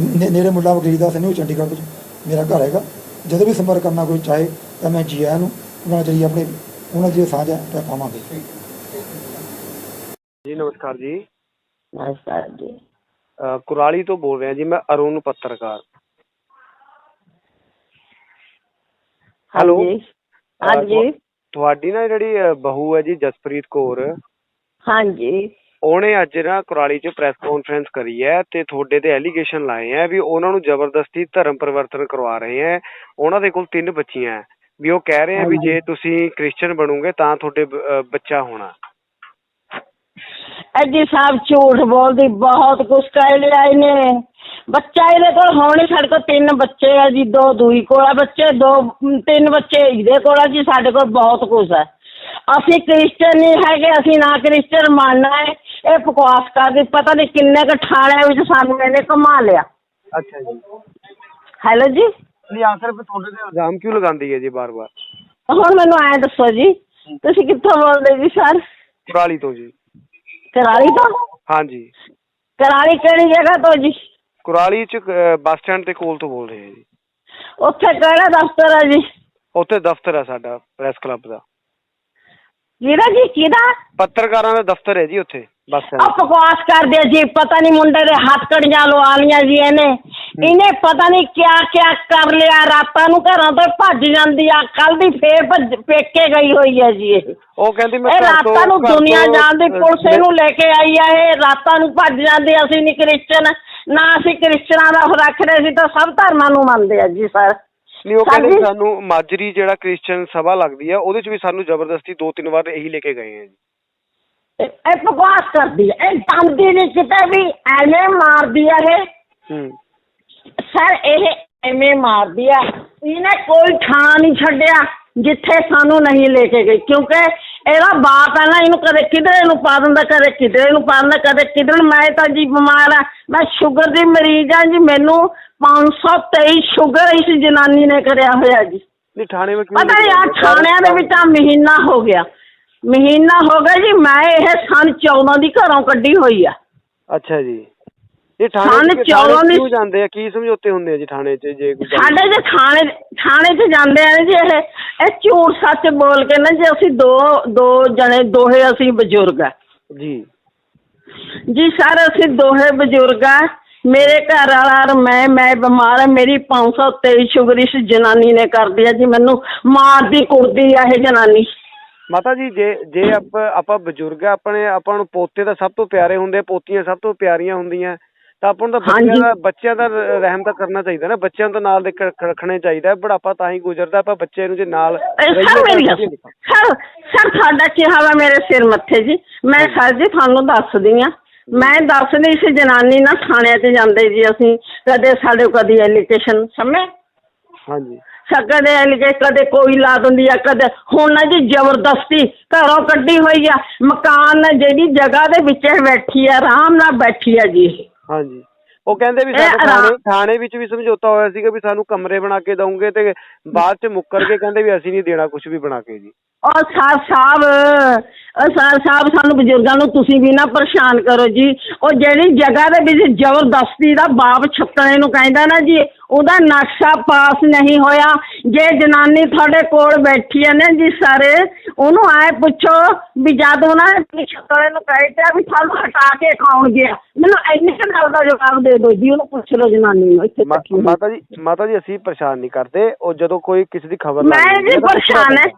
ਨੇ- ਨੇੜੇ ਮੁੱਲਾ ਵਕੀਲ ਦਾ ਨਿਊ ਚੰਡੀਗੜ੍ਹ ਵਿੱਚ ਮੇਰਾ ਘਰ ਹੈਗਾ। ਜਦੋਂ ਵੀ ਸੰਪਰਕ ਕਰਨਾ ਕੋਈ ਚਾਹੇ ਤਾਂ ਮੈਂ ਜੀ ਆਇਆਂ ਨੂੰ ਉਹਨਾਂ ਜਿਹੜੀ ਆਪਣੇ ਉਹਨਾਂ ਦੀ ਸਾਂਝ ਹੈ ਤਾਂ ਪਾਵਾਂਗੇ। ਜੀ ਨਮਸਕਾਰ ਜੀ। ਨਮਸਕਾਰ ਜੀ। ਅ, ਕੁਰਾਲੀ ਤੋਂ ਬੋਲ ਰਿਹਾ ਜੀ ਮੈਂ ਅਰੁਣ ਪੱਤਰਕਾਰ। ਹੈਲੋ? ਹਾਂਜੀ। ਤੁਹਾਡੀ ਨਾ ਜਿਹੜੀ ਅ, ਬਹੂ ਹੈ ਜੀ ਜਸਪ੍ਰੀਤ ਕੌਰ। ਹਾਂਜੀ। ਉਹਨੇ ਅੱਜ ਨਾ ਕੁਰਾਲੀ 'ਚ ਪ੍ਰੈਸ ਕਾਨਫਰੰਸ ਕਰੀ ਹੈ ਤੇ ਤੁਹਾਡੇ ਤੇ ਐਲੀਗੇਸ਼ਨ ਲਾਏ ਹੈ ਵੀ ਉਹਨਾਂ ਨੂੰ ਜ਼ਬਰਦਸਤੀ ਧਰਮ ਪਰਿਵਰਤਨ ਕਰਵਾ ਰਹੇ ਹੈ। ਉਹਨਾਂ ਦੇ ਕੋਲ ਤਿੰਨ ਬੱਚੀਆਂ ਹੈ। ਵੀ ਉਹ ਕਹਿ ਰਹੇ ਹੈ ਵੀ ਜੇ ਤੁਸੀਂ ਕ੍ਰਿਸਚੀਅਨ ਬਣੋਗੇ ਤਾਂ ਤੁਹਾਡੇ ਬ- ਬੱਚਾ ਹੋਣਾ। ਐਡੀ ਸਾਹਿਬ ਝੂਠ ਬੋਲਦੀ ਬਹੁਤ ਕੁਛ ਕਹਿ ਲਿਆ ਇਹਨੇ। ਬੱਚਾ ਇਹਦੇ ਕੋਲ ਹੋਣੇ ਸਾਡੇ ਕੋਲ ਤਿੰਨ ਬੱਚੇ ਆ ਜੀ ਦੋ ਦੂਈ ਕੋਲ ਆ ਬੱਚੇ ਦੋ ਤਿੰਨ ਬੱਚੇ ਇਹਦੇ ਕੋਲ ਆ ਜੀ ਸਾਡੇ ਕੋਲ ਬਹੁਤ ਕੁਛ ਹੈ ਅਸੀਂ ਕ੍ਰਿਸਚਨ ਨਹੀਂ ਹੈਗੇ ਅਸੀਂ ਨਾ ਕ੍ਰਿਸਚਨ ਮੰਨਣਾ ਹੈ। ਇਹ ਬਕਵਾਸ ਕਰਦੀ ਪਤਾ ਨਹੀਂ ਕਿੰਨੇ ਕੁ ਠਾਣਿਆਂ ਵਿੱਚ ਸਾਨੂੰ ਇਹਨੇ ਘੁਮਾ ਲਿਆ। ਅੱਛਾ ਜੀ। ਹੈਲੋ ਜੀ। ਨਹੀਂ ਆਖਰ ਫਿਰ ਤੁਹਾਡੇ ਤੇ ਇਲਜ਼ਾਮ ਕਿਉਂ ਲਗਾਉਂਦੀ ਹੈ ਜੀ ਬਾਰ-ਬਾਰ ਹੁਣ ਮੈਨੂੰ ਐਂ ਦੱਸੋ ਜੀ ਤੁਸੀਂ ਕਿੱਥੋਂ ਬੋਲਦੇ ਜੀ ਸਰ? ਕੁਰਾਲੀ ਤੋਂ ਜੀ। ਕਰਾਲੀ ਤੋਂ? ਹਾਂਜੀ। ਕਰਾਲੀ ਕਿਹੜੀ ਜਗ੍ਹਾ ਤੋਂ ਜੀ? ਕੁਰਾਲੀ 'ਚ ਅ, ਬੱਸ ਸਟੈਂਡ ਦੇ ਕੋਲ ਤੋਂ ਬੋਲ ਰਹੇ ਹਾਂ ਜੀ। ਉੱਥੇ ਕਿਹੜਾ ਦਫ਼ਤਰ ਹੈ ਜੀ? ਉੱਥੇ ਦਫ਼ਤਰ ਹੈ ਸਾਡਾ ਪ੍ਰੈਸ ਕਲੱਬ ਦਾ। ਕਿਹੜਾ ਜੀ ਕਿਹਦਾ? ਪੱਤਰਕਾਰਾਂ ਦਾ ਦਫ਼ਤਰ ਹੈ ਜੀ ਉੱਥੇ ਬੱਸ ਆ ਬਕਵਾਸ ਕਰਦੇ ਜੀ ਪਤਾ ਨਹੀਂ ਮੁੰਡੇ ਦੇ ਹੱਥ ਕੜੀਆਂ ਲਵਾ ਲੀਆਂ ਜੀ ਇਹਨੇ। ਇਹਨੇ ਪਤਾ ਨਹੀਂ ਕਿਆ ਕਿਆ ਕਰ ਲਿਆ ਰਾਤਾਂ ਨੂੰ ਘਰਾਂ ਤੋਂ ਭੱਜ ਜਾਂਦੀ ਆ ਕੱਲ ਦੀ ਫੇਰ ਭੱਜ ਪੇਕੇ ਗਈ ਹੋਈ ਹੈ ਜੀ ਇਹ। ਉਹ ਕਹਿੰਦੀ ਮੈਂ ਇਹ ਘਰ ਤੋਂ- ਰਾਤਾਂ ਨੂੰ ਘਰ ਦੁਨੀਆ ਤੋਂ, ਜਾਣ ਦੀ ਅ, ਪੁਲਿਸ ਇਹਨੂੰ ਲੈ ਕੇ ਆਈ ਆ ਇਹ ਰਾਤਾਂ ਨੂੰ ਭੱਜ ਜਾਂਦੇ ਅਸੀਂ ਨਹੀਂ ਕ੍ਰਿਸਚਨ ਨਾ ਅਸੀਂ ਕ੍ਰਿਸਚਨਾਂ ਦਾ ਰੱਖਦੇ ਸੀ ਤਾਂ ਸਭ ਧਰਮਾਂ ਨੂੰ ਮੰਨਦੇ ਆ ਜੀ ਸਰ। ਨਹੀਂ ਉਹ ਕਹਿੰਦੇ ਹਾਂਜੀ। ਸਾਨੂੰ ਮਾਜਰੀ ਜਿਹੜਾ ਕ੍ਰਿਸਚੀਅਨ ਸਭਾ ਲੱਗਦੀ ਹੈ ਉਹਦੇ 'ਚ ਵੀ ਸਾਨੂੰ ਜ਼ਬਰਦਸਤੀ ਦੋ ਤਿੰਨ ਵਾਰ ਇਹੀ ਲੈ ਕੇ ਗਏ ਹੈ ਜੀ। ਇਹ ਬਕਵਾਸ ਕਰਦੀ ਹੈ ਇਹ ਦੰਦੀ ਨਹੀਂ ਕਿਤੇ ਵੀ ਐਵੇਂ ਮਾਰਦੀ ਆ ਇਹ। ਹੂੰ। ਸਰ ਇਹ ਐਵੇਂ ਮਾਰਦੀ ਆ। ਇਹਨੇ ਕੋਈ ਥਾਂ ਨਹੀਂ ਛੱਡਿਆ। ਜਿੱਥੇ ਸਾਨੂੰ ਨਹੀਂ ਲੈ ਕੇ ਗਈ। ਕਿਉਂਕਿ ਇਹਦਾ ਬਾਪ ਹੈ ਨਾ ਇਹਨੂੰ ਕਦੇ ਕਿਧਰੇ ਨੂੰ ਪਾ ਦਿੰਦਾ ਕਦੇ ਕਿਧਰੇ ਨੂੰ ਪਾ ਦਿੰਦਾ ਕਦੇ ਕਿਧਰੇ। ਮੈਂ ਤਾਂ ਜੀ ਬਿਮਾਰ ਆ ਮੈਂ ਸ਼ੂਗਰ ਦੀ ਮਰੀਜ਼ ਆ ਜੀ। ਮੈਨੂੰ 523 ਸ਼ੂਗਰ ਇਸ ਜਨਾਨੀ ਨੇ ਕਰਿਆ ਹੋਇਆ ਜੀ। ਨਹੀਂ ਥਾਣੇ ਵਿੱਚ ਪਤਾ ਨਹੀਂ ਆ ਥਾਣਿਆਂ ਦੇ ਵਿੱਚ ਆ ਮਹੀਨਾ ਹੋ ਗਿਆ। ਮਹੀਨਾ ਹੋ ਗਿਆ ਜੀ। ਮੈਂ ਇਹ ਸਨ 14 ਦੀ ਘਰੋਂ ਕੱਢੀ ਹੋਈ ਆ। ਅੱਛਾ ਜੀ। ਇਹ ਥਾਣੇ ਥਾਣੇ 'ਚ ਚੌਦਾਂ ਥਾਣੇ 'ਚ ਦੀ- ਕਿਉਂ ਜਾਂਦੇ ਆ? ਕੀ ਸਮਝੌਤੇ ਹੁੰਦੇ ਆ ਜੀ ਥਾਣੇ 'ਚ ਜੇ ਕੋਈ ਗੱਲ- ਸਾਡੇ ਜੇ ਥਾਣੇ ਥਾਣੇ 'ਚ ਜਾਂਦੇ ਆ ਨਾ ਜੀ ਇਹ। ਇਹ ਝੂਠ ਸੱਚ ਬੋਲ ਕੇ ਨਾ ਜੀ ਅਸੀਂ ਦੋ ਦੋ ਜਣੇ ਦੋਹੇ ਅਸੀਂ ਬਜ਼ੁਰਗ ਆ। ਜੀ। ਜੀ ਸਰ ਅਸੀਂ ਦੋਹੇ ਬਜ਼ੁਰਗ ਆ। ਮੇਰੇ ਘਰ ਵਾਲਾ ਮੈਂ ਮੈਂ ਬਿਮਾਰ ਆ। ਮੇਰੀ 523 ਸ਼ੂਗਰ ਇਸ ਜਨਾਨੀ ਨੇ ਕਰਦੀ ਆ ਜੀ ਮੈਨੂੰ। ਮਾਰਦੀ ਕੁੱਟਦੀ ਆ ਇਹ ਜਨਾਨੀ। ਮਾਤਾ ਜੀ ਜੇ ਜੇ ਆਪਾਂ ਆਪਾਂ ਬਜ਼ੁਰਗ ਆ ਆਪਣੇ ਆਪਾਂ ਨੂੰ ਪੋਤੇ ਤਾਂ ਸਭ ਤੋਂ ਪਿਆਰੇ ਹੁੰਦੇ ਪੋਤੀਆਂ ਸਭ ਤੋਂ ਪਿਆਰੀਆਂ ਹੁੰਦੀਆਂ। ਤਾਂ ਆਪਾਂ ਨੂੰ ਤਾਂ ਬੱਚਿਆਂ। ਦਾ ਬੱਚਿਆਂ ਦਾ ਰਹਿਮ ਤਾਂ ਕਰਨਾ ਚਾਹੀਦਾ ਨਾ। ਬੱਚਿਆਂ ਤੋਂ ਨਾਲ ਦੇ ਰੱਖਣੇ ਚਾਹੀਦਾ ਬੁਢਾਪਾ ਤਾਂ ਹੀ ਗੁਜ਼ਰਦਾ ਆਪਾਂ ਬੱਚੇ ਨੂੰ ਜੇ ਨਾਲ ਸਰ ਤਾਂ ਸਰ ਤੁਹਾਡਾ ਮੇਰੇ ਸਿਰ ਮੱਥੇ ਜੀ? ਮੈਂ ਸਰ ਜੀ ਤੁਹਾਨੂੰ ਦੱਸਦੀ ਆ ਮੈਂ ਦੱਸਦੀ ਸੀ ਜਨਾਨੀ ਨਾ ਥਾਣਿਆਂ 'ਚ ਜਾਂਦੇ ਜੀ ਅਸੀਂ। ਕਦੇ ਸਾਡੇ ਕਦੀ ਐਲੀਗੇਸ਼ਨ ਸਮੇਂ ਹਾਂਜੀ। ਕਦੇ ਐਲੀਗੇ ਕਦੇ ਕੋਈ ਲਾ ਦਿੰਦੀ ਆ ਕਦੇ ਹੁਣ ਨਾ ਜੀ ਜ਼ਬਰਦਸਤੀ ਘਰੋਂ ਕੱਢੀ ਹੋਈ ਆ। ਮਕਾਨ ਜਿਹੜੀ ਜਗ੍ਹਾ ਦੇ ਵਿੱਚ ਬੈਠੀ ਆ ਆਰਾਮ ਨਾਲ ਬੈਠੀ ਆ ਜੀ। ਹਾਂਜੀ। ਉਹ ਕਹਿੰਦੇ ਵੀ ਸਾਡੇ ਥਾਣੇ ਥਾਣੇ ਵਿੱਚ ਵੀ ਸਮਝੌਤਾ ਹੋਇਆ ਸੀਗਾ ਵੀ ਸਾਨੂੰ ਕਮਰੇ ਬਣਾ ਕੇ ਦਵੋਗੇ ਤੇ ਬਾਅਦ ਚ ਮੁੱਕਰ ਕੇ ਕਹਿੰਦੇ ਵੀ ਅਸੀਂ ਨਹੀਂ ਦੇਣਾ ਕੁਝ ਵੀ ਬਣਾ ਕੇ ਜੀ। ਔਰ ਸਰ ਸਾਹਿਬ ਉਹ ਸਰ ਸਾਹਿਬ ਸਾਨੂੰ ਬਜ਼ੁਰਗਾਂ ਨੂੰ ਤੁਸੀਂ ਵੀ ਨਾ ਪਰੇਸ਼ਾਨ ਕਰੋ ਜੀ। ਉਹ ਜਿਹੜੀ ਜਗ੍ਹਾ ਦੇ ਵਿੱਚ ਜ਼ਬਰਦਸਤੀ ਦਾ ਬਾਪ ਛੱਤਣੇ ਨੂੰ ਕਹਿੰਦਾ ਨਾ ਜੀ ਉਹਦਾ ਨਕਸ਼ਾ ਪਾਸ ਨਹੀਂ ਹੋਇਆ। ਜੇ ਜਨਾਨੀ ਤੁਹਾਡੇ ਕੋਲ ਬੈਠੀ ਹੈ ਨਾ ਜੀ ਸਾਰੇ ਉਹਨੂੰ ਆਏ ਪੁੱਛੋ ਵੀ ਜਦ ਉਹਨਾਂ ਨੇ ਛੱਤਣੇ ਨੂੰ ਕਹਿਤਾ ਵੀ ਤੁਹਾਨੂੰ ਹਟਾ ਕੇ ਖਾਉਣ ਗਿਆ। ਮੈਨੂੰ ਇੰਨੇ ਕੁ ਗੱਲ ਦਾ ਜਵਾਬ ਦੇ ਦਿਓ ਜੀ ਉਹਨੂੰ ਪੁੱਛ ਲਓ ਜਨਾਨੀ ਨੂੰ ਇੱਥੇ ਨੂੰ। ਮਾਤਾ ਜੀ ਮਾਤਾ ਜੀ ਅਸੀਂ ਪਰੇਸ਼ਾਨ ਨਹੀਂ ਕਰਦੇ। ਉਹ ਜਦੋਂ ਕੋਈ ਕਿਸੇ ਦੀ ਖਬਰ ਮੈਂ ਜੀ ਪਰੇਸ਼ਾਨ ਹੈ।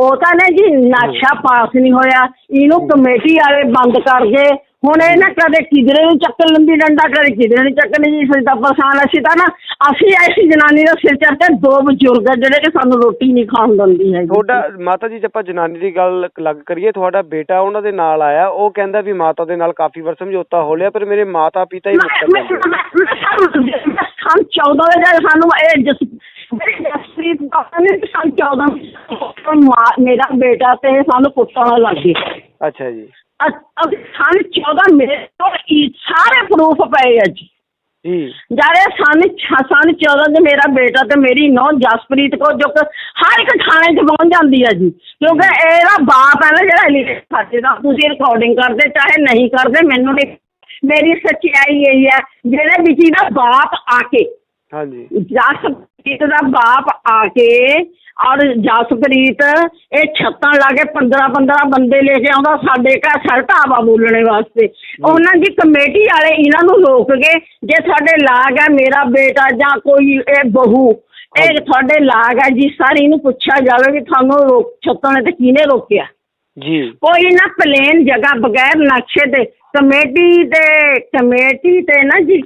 ਉਹ ਤਾਂ ਨੇ ਜੀ ਨਕਸ਼ਾ ਪਾਸ ਨਹੀਂ ਹੋਇਆ ਇਹਨੂੰ ਕਮੇਟੀ ਵਾਲੇ ਬੰਦ ਕਰ ਗਏ ਹੁਣ ਇਹ ਨਾ ਕਦੇ ਕਿਧਰੇ ਨੂੰ ਚੱਕਰ ਲੰਬੀ ਡੰਡਾ ਕਦੇ ਕਿਧਰੇ ਨੂੰ ਚੱਕਰ ਜੀ ਅਸੀਂ ਤਾਂ ਪਰੇਸ਼ਾਨ ਅਸੀਂ ਤਾਂ ਨਾ ਅਸੀਂ ਐਸੀ ਜਨਾਨੀ ਦਾ ਸਿਰ ਚੜ ਕੇ ਦੋ ਬਜ਼ੁਰਗ ਆ ਜਿਹੜੇ ਕਿ ਸਾਨੂੰ ਰੋਟੀ ਨਹੀਂ ਖਾਣ ਦਿੰਦੀ ਹੈ ਤੁਹਾਡਾ ਮਾਤਾ ਜੀ ਜੇ ਆਪਾਂ ਜਨਾਨੀ ਦੀ ਗੱਲ ਲੱਗ ਕਰੀਏ ਤੁਹਾਡਾ ਬੇਟਾ ਉਹਨਾਂ ਦੇ ਨਾਲ ਆਇਆ ਉਹ ਕਹਿੰਦਾ ਵੀ ਮਾਤਾ ਦੇ ਨਾਲ ਕਾਫੀ ਵਾਰ ਸਮਝੌਤਾ ਹੋ ਲਿਆ ਪਰ ਮੇਰੇ ਮਾਤਾ ਪਿਤਾ ਹੀ ਜਾਂਦੇ ਆ। ਸਾਨੂੰ 14 ਦੇ ਜਦ ਸਾਨੂੰ ਇਹ ਜਸ ਕੌਰ ਨੇ ਸਾਨੂੰ 14 ਮਾ- ਮੇਰਾ ਬੇਟਾ ਤੇ ਸਾਨੂੰ ਕੁੱਟਣ ਲੱਗ ਗਏ। ਅੱਛਾ ਜੀ। ਅ- ਅ- ਸਾਨੂੰ 14 ਮੇਰੇ ਕੋਲ ਇਹ ਸਾਰੇ ਪ੍ਰੂਫ ਪਏ ਆ ਜੀ। ਜੀ। ਜਾਰੇ ਸਾਨੂੰ ਛ- ਸਾਨੂੰ 14 ਦੇ ਮੇਰਾ ਬੇਟਾ ਤੇ ਮੇਰੀ ਨੌ ਜਸਪ੍ਰੀਤ ਕੋ ਜੋ ਕਿ ਹਰ ਇੱਕ ਥਾਣੇ 'ਚ ਪਹੁੰਚ ਜਾਂਦੀ ਹੈ ਜੀ। ਕਿਉਂਕਿ ਇਹਦਾ ਬਾਪ ਹੈ ਨਾ ਜਿਹੜਾ ਲਿਖੇ ਖਾਤੇ ਦਾ ਤੁਸੀਂ ਰਿਕਾਰਡਿੰਗ ਕਰਦੇ ਚਾਹੇ ਨਹੀਂ ਕਰਦੇ ਮੈਨੂੰ ਨਹੀਂ ਮੇਰੀ ਸੱਚਾਈ ਇਹ ਹੈ ਜਿਹੜੇ ਵਿੱਚ ਇਹਦਾ ਬਾਪ ਆ ਕੇ ਹਾਂਜੀ। ਜਸਪ੍ਰੀਤ ਦਾ ਬਾਪ ਆ ਕੇ ਔਰ ਜਸਪ੍ਰੀਤ ਇਹ ਛੱਤਾਂ ਲਾ ਕੇ 15 15 ਬੰਦੇ ਲੈ ਕੇ ਆਉਂਦਾ ਸਾਡੇ ਘਰ ਸਰਤਾਵਾ ਬੋਲਣੇ ਵਾਸਤੇ। ਉਹਨਾਂ ਦੀ ਕਮੇਟੀ ਵਾਲੇ ਇਹਨਾਂ ਨੂੰ ਰੋਕ ਗਏ ਜੇ ਤੁਹਾਡੇ ਲਾਗ ਹੈ ਮੇਰਾ ਬੇਟਾ ਜਾਂ ਕੋਈ ਇਹ ਬਹੂ ਇਹ ਤੁਹਾਡੇ ਲਾਗ ਹੈ ਜੀ ਸਾਰੀ ਇਹਨੂੰ ਪੁੱਛਿਆ ਜਾਵੇ ਵੀ ਤੁਹਾਨੂੰ ਰੋਕ ਛੱਤਾਂ ਨੇ ਤੇ ਕਿਹਨੇ ਰੋਕਿਆ? ਜੀ। ਕੋਈ ਨਾ ਪਲੇਨ ਜਗ੍ਹਾ ਬਗੈਰ ਨਕਸ਼ੇ ਤੇ ਕਮੇਟੀ ਤੇ ਕਮੇਟੀ ਤੇ ਨਾ ਜੀ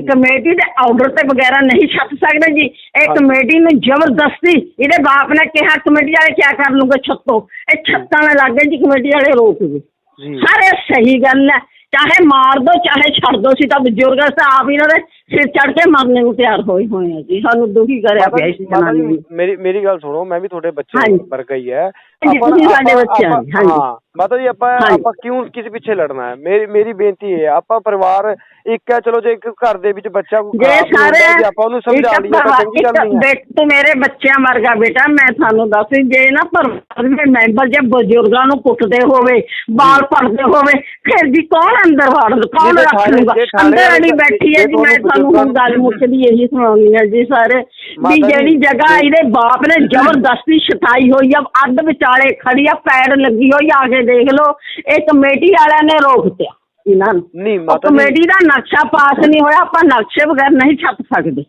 ਕਮੇਟੀ ਦੇ ਆਰਡਰ ਤੇ ਵਗੈਰਾ ਨਹੀਂ ਛੱਤ ਸਕਦੇ ਜੀ। ਇਹ ਕਮੇਟੀ ਨੂੰ ਜ਼ਬਰਦਸਤੀ ਇਹਦੇ ਬਾਪ ਨੇ ਕਿਹਾ ਕਮੇਟੀ ਵਾਲੇ ਕੀ ਕਰ ਲੂੰਗੇ ਛੱਤੋ? ਇਹ ਛੱਤਾਂ ਨਾਲ ਲੱਗੇ ਜੀ ਕਮੇਟੀ ਵਾਲੇ ਰੋਕ ਗਏ ਜੀ। ਸਾਰੇ ਸਹੀ ਗੱਲ ਹੈ। ਚਾਹੇ ਮਾਰ ਦੋ ਚਾਹੇ ਛੱਡ ਦੋ ਸੀ ਤਾਂ ਬਜ਼ੁਰਗ ਤਾਂ ਆਪ ਇਹਨਾਂ ਦੇ ਸਿਰ ਚੜ ਕੇ ਮਰਨੇ ਨੂੰ ਤਿਆਰ ਹੋਏ ਹੋਏ ਆ ਜੀ। ਸਾਨੂੰ ਦੁਖੀ ਕਰਿਆ ਪਿਆ ਇਸ ਜਨਾਨੀ ਨੇ। ਮੇਰੀ ਮੇਰੀ ਗੱਲ ਸੁਣੋ ਮੈਂ ਵੀ ਤੁਹਾਡੇ ਬੱਚੇ। ਵਰਗਾ ਹੀ ਹੈ। ਤੁਸੀਂ ਸਾਡੇ ਆਪਾਂ- ਬੱਚੇ ਆ, ਆਪਾਂ- ਹਾਂਜੀ। ਹਾਂ ਮਾਤਾ ਜੀ ਆਪਾਂ। ਆਪਾਂ ਕਿਉਂ ਕਿਸੇ ਪਿੱਛੇ ਲੜਨਾ ਹੈ ਮੇਰੀ ਮੇਰੀ ਬੇਨਤੀ ਹੈ ਆਪਾਂ ਪਰਿਵਾਰ ਇੱਕ ਹੈ ਚਲੋ ਜੇ ਇੱਕ ਘਰ ਦੇ ਵਿੱਚ ਬੱਚਾ ਕੋਈ ਜੇ ਸਾਰੇ ਆਪਾਂ ਉਹਨੂੰ ਸਮਝਾ ਲਈਏ ਤਾਂ ਚੰਗੀ ਗੱਲ ਨਹੀਂ ਹੈ ਤੂੰ ਮੇਰੇ ਬੱਚਿਆਂ ਵਰਗਾ ਬੇਟਾ ਮੈਂ ਤੁਹਾਨੂੰ ਦੱਸ ਜੇ ਨਾ ਪਰਿਵਾਰ ਦੇ ਮੈਂਬਰ ਜੇ ਬਜ਼ੁਰਗਾਂ ਨੂੰ ਕੁੱਟਦੇ ਹੋਵੇ ਬਾਲ ਪੜਦੇ ਹੋਵੇ ਫਿਰ ਵੀ ਕੌਣ ਅੰਦਰ ਵੜ ਕੌਣ ਰੱਖ ਲੂਗਾ ਅੰਦਰ ਅੜੀ ਬੈਠੀ ਹੈ ਜੇ ਮੈਂ ਤੁਹਾਨੂੰ ਹੁਣ ਗੱਲ ਮੁੱਕਦੀ ਇਹੀ ਸੁਣਾਉਣੀ ਹੈ ਜੀ ਸਾਰੇ ਵੀ ਜਿਹੜੀ ਜਗ੍ਹਾ ਇਹਦੇ ਬਾਪ ਨੇ ਜ਼ਬਰਦਸਤੀ ਛਟਾਈ ਹੋਈ ਆ ਅੱਧ ਵਿਚਾਲੇ ਖੜੀ ਆ ਪੈਰ ਲੱਗੀ ਹੋਈ ਆ ਕੇ ਦੇਖ ਲਓ। ਇਹ ਕਮੇਟੀ ਵਾਲਿਆਂ ਨੇ ਰੋਕਤਿਆ ਇਹਨਾਂ ਨੂੰ। ਨਹੀਂ ਉਹ ਮਾਤਾ ਜੀ। ਕਮੇਟੀ ਦਾ ਨਕਸ਼ਾ ਪਾਸ ਨਹੀਂ ਹੋਇਆ ਆਪਾਂ ਨਕਸ਼ੇ ਬਗੈਰ ਨਹੀਂ ਛੱਪ ਸਕਦੇ।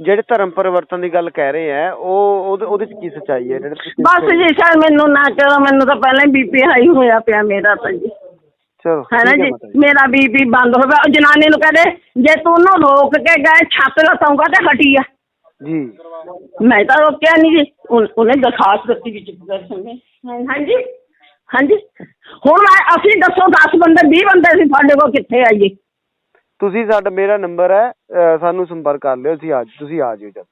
ਜਿਹੜੇ ਧਰਮ ਪਰਿਵਰਤਨ ਦੀ ਗੱਲ ਕਹਿ ਰਹੇ ਹੈ ਉਹ ਉਹਦੇ ਉਹਦੇ ਚ ਕੀ ਸੱਚਾਈ ਹੈ? ਜਿਹੜੇ ਤੁਸੀਂ ਬਸ ਜੀ ਸਰ ਮੈਨੂੰ ਨਾ ਕਰੋ ਮੈਨੂੰ ਤਾਂ ਪਹਿਲਾਂ ਹੀ ਬੀਪੀ ਹਾਈ ਹੋਇਆ ਪਿਆ ਮੇਰਾ ਤਾਂ ਜੀ। ਚਲੋ ਹੈ ਨਾ ਠੀਕ ਹੈ ਜੀ? ਮਾਤਾ ਜੀ। ਮੇਰਾ ਬੀਪੀ ਬੰਦ ਹੋ ਗਿਆ ਉਹ ਜਨਾਨੀ ਨੂੰ ਕਹਦੇ ਜੇ ਤੂੰ ਉਹਨੂੰ ਰੋਕ ਕੇ ਗਏ ਛੱਤ ਲਤਾਉਂਗਾ ਤੇ ਹਟੀ ਆ। ਜੀ। ਮੈਂ ਤਾਂ ਰੋਕਿਆ ਨਹੀਂ ਜੀ। ਉਨ- ਉਹਨੇ ਦਰਖਾਸਤ ਦਿੱਤੀ ਵਿੱਚ ਪ੍ਰਦਰਸ਼ਨ ਨੇ ਹਾਂਜੀ। ਹਾਂਜੀ। ਹੁਣ ਮੈਂ ਅਸੀਂ ਦੱਸੋ 10 ਬੰਦੇ 20 ਬੰਦੇ ਸੀ ਤੁਹਾਡੇ ਕੋਲ ਕਿੱਥੇ ਆਈਏ? ਤੁਸੀਂ ਸਾਡਾ ਮੇਰਾ ਨੰਬਰ ਹੈ ਅਹ ਸਾਨੂੰ ਸੰਪਰਕ ਕਰ ਲਿਓ। ਅਸੀਂ ਅੱਜ ਤੁਸੀਂ ਆ ਜਿਓ ਜਦ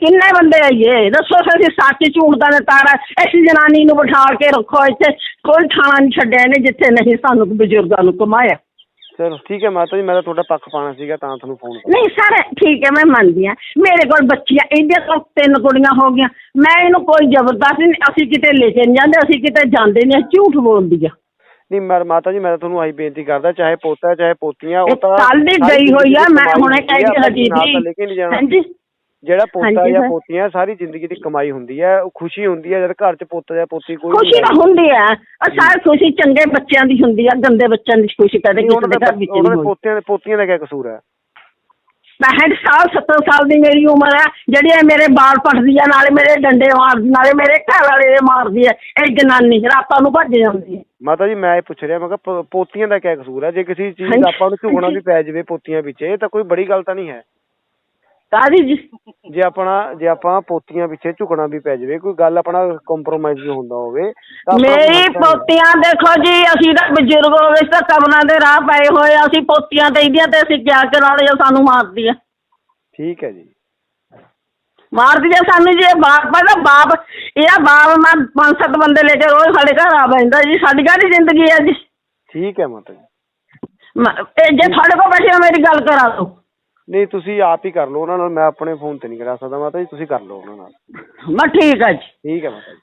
ਕਿੰਨੇ ਬੰਦੇ ਆਈਏ? ਦੱਸੋ ਫਿਰ ਅਸੀਂ ਸੱਚ ਝੂਠ ਦਾ ਤਾਰਾ ਇਸ ਜਨਾਨੀ ਨੂੰ ਬਿਠਾ ਕੇ ਰੱਖੋ ਇੱਥੇ। ਕੋਈ ਥਾਣਾ ਨਹੀਂ ਛੱਡਿਆ ਇਹਨੇ ਜਿੱਥੇ ਨਹੀਂ ਸਾਨੂੰ ਬਜ਼ੁਰਗਾਂ ਨੂੰ ਕਮਾਇਆ ਚਲੋ ਠੀਕ ਹੈ ਮਾਤਾ ਜੀ ਮੈਂ ਤਾਂ ਤੁਹਾਡਾ ਪੱਖ ਪਾਣਾ ਸੀਗਾ ਤਾਂ ਤੁਹਾਨੂੰ ਫੋਨ ਨਹੀਂ ਸਰ ਠੀਕ ਹੈ ਮੈਂ ਮੰਨਦੀ ਹਾਂ। ਮੇਰੇ ਕੋਲ ਬੱਚੀਆਂ ਇਹਦੇ ਕੋਲ ਤਿੰਨ ਕੁੜੀਆਂ ਹੋ ਗਈਆਂ। ਮੈਂ ਇਹਨੂੰ ਕੋਈ ਜ਼ਬਰਦਸਤੀ ਨਹੀਂ ਅਸੀਂ ਕਿਤੇ ਲੈ ਕੇ ਨਹੀਂ ਜਾਂਦੇ ਅਸੀਂ ਕਿਤੇ ਜਾਂਦੇ ਨਹੀਂ ਝੂਠ ਬੋਲਦੀ ਆ ਨਹੀਂ ਮੈਂ ਮਾਤਾ ਜੀ ਮੈਂ ਤਾਂ ਤੁਹਾਨੂੰ ਆਹੀ ਬੇਨਤੀ ਕਰਦਾ ਚਾਹੇ ਪੋਤਾ ਚਾਹੇ ਪੋਤੀਆਂ ਇਹ ਕੱਲ ਦੀ ਗਈ ਹੋਈ ਆ ਮੈਂ ਹੁਣੇ ਕਹਿ ਕੇ ਹਟੀ ਤਾਂ ਸੀ ਜਾਣਾ। ਹਾਂਜੀ। ਜਿਹੜਾ ਪੋਤਾ ਹਾਂਜੀ ਜਾਂ ਸਰ। ਪੋਤੀਆਂ ਸਾਰੀ ਜ਼ਿੰਦਗੀ ਦੀ ਕਮਾਈ ਹੁੰਦੀ ਹੈ ਉਹ ਖੁਸ਼ੀ ਹੁੰਦੀ ਹੈ ਜਦ ਘਰ 'ਚ ਪੁੱਤ ਜਾਂ ਪੋਤੀ ਕੋਈ ਖੁਸ਼ੀ ਤਾਂ ਹੁੰਦੀ ਆ ਉਹ ਸਾਰੀ ਖੁਸ਼ੀ ਚੰਗੇ ਬੱਚਿਆਂ ਦੀ ਹੁੰਦੀ ਆ ਗੰਦੇ ਬੱਚਿਆਂ ਦੀ ਖੁਸ਼ੀ ਕਦੇ ਨਹੀਂ, ਕਿਸੇ ਦੇ ਘਰ ਵਿੱਚ ਉਹਨਾਂ ਦੇ ਪੋਤਿਆਂ ਦੇ ਪੋਤੀਆਂ ਦਾ ਕੀ ਕਸੂਰ ਹੈ? 65 ਸਾਲ 70 ਸਾਲ ਦੀ ਮੇਰੀ ਉਮਰ ਹੈ ਜਿਹੜੀ ਇਹ ਮੇਰੇ ਬਾਲ ਪੱਟਦੀ ਆ ਨਾਲੇ ਮੇਰੇ ਡੰਡੇ ਮਾਰਦੀ ਨਾਲੇ ਮੇਰੇ ਘਰ ਵਾਲੇ ਦੇ ਮਾਰਦੀ ਹੈ ਇਹ ਜਨਾਨੀ ਰਾਤਾਂ ਨੂੰ ਭੱਜ ਜਾਂਦੀ ਹੈ। ਮਾਤਾ ਜੀ ਮੈਂ ਇਹ ਪੁੱਛ ਰਿਹਾ ਮੈਂ ਕਿਹਾ ਪ- ਪੋਤੀਆਂ ਦਾ ਕੀ ਕਸੂਰ ਹੈ? ਜੇ ਕਿਸੇ ਚੀਜ਼ ਹਾਂਜੀ, ਦਾ ਆਪਾਂ ਨੂੰ ਝੁਕਣਾ ਹਾਂਜੀ। ਵੀ ਪੈ ਜਾਵੇ ਪੋਤੀਆਂ ਪਿੱਛੇ ਤਾਂ ਕੋਈ ਬੜੀ ਗੱਲ ਤਾਂ ਨਹੀਂ ਹੈ। ਜੀ? ਜੇ ਆਪਣਾ ਜੇ ਆਪਾਂ ਪੋਤੀਆਂ ਪਿੱਛੇ ਝੁਕਣਾ ਵੀ ਪੈ ਜਾਵੇ ਕੋਈ ਗੱਲ ਆਪਣਾ ਕੰਪਰੋਮਾਈਜ਼ ਵੀ ਹੁੰਦਾ ਹੋਵੇ ਤਾਂ ਆਪਣਾ ਮੇਰੀ। ਪੋਤੀਆਂ ਦੇਖੋ ਜੀ ਅਸੀਂ ਤਾਂ ਬਜ਼ੁਰਗ ਹੋ ਗਏ ਤਾਂ ਕਬਰਾਂ ਦੇ ਰਾਹ ਪਏ ਹੋਏ ਆ ਅਸੀਂ ਪੋਤੀਆਂ ਇਹਦੀਆਂ ਤੇ ਅਸੀਂ ਕਿਆ ਕਰਾਂ ਜੋ ਸਾਨੂੰ ਮਾਰਦੀ ਆ। ਠੀਕ ਹੈ ਜੀ। ਮਾਰਦੀ ਆ ਸਾਨੂੰ ਜੀ ਬਾਪ ਪਹਿਲਾਂ ਬਾਪ ਇਹਦਾ ਬਾਪ ਮੈਂ ਪੰਜ ਸੱਤ ਬੰਦੇ ਲੈ ਕੇ ਰੋਜ਼ ਸਾਡੇ ਘਰ ਆ ਬੈਂਦਾ ਜੀ ਸਾਡੀ ਕਾਹਦੀ ਜ਼ਿੰਦਗੀ ਆ ਜੀ? ਠੀਕ ਹੈ ਮਾਤਾ ਜੀ। ਮ- ਇਹ ਜੇ ਤੁਹਾਡੇ ਕੋਲ ਬੈਠੇ ਹੋ ਮੇਰੀ ਗੱਲ ਕਰਾ ਦਿਓ। ਨਹੀਂ ਤੁਸੀਂ ਆਪ ਹੀ ਕਰ ਲਓ ਉਹਨਾਂ ਨਾਲ ਮੈਂ ਆਪਣੇ ਫੋਨ ਤੇ ਨਹੀਂ ਕਰਾ ਸਕਦਾ ਮਾਤਾ ਜੀ ਤੁਸੀਂ ਕਰ ਲਓ ਉਹਨਾਂ ਨਾਲ। ਮੈਂ ਠੀਕ ਹੈ ਜੀ। ਠੀਕ ਹੈ ਮਾਤਾ ਜੀ।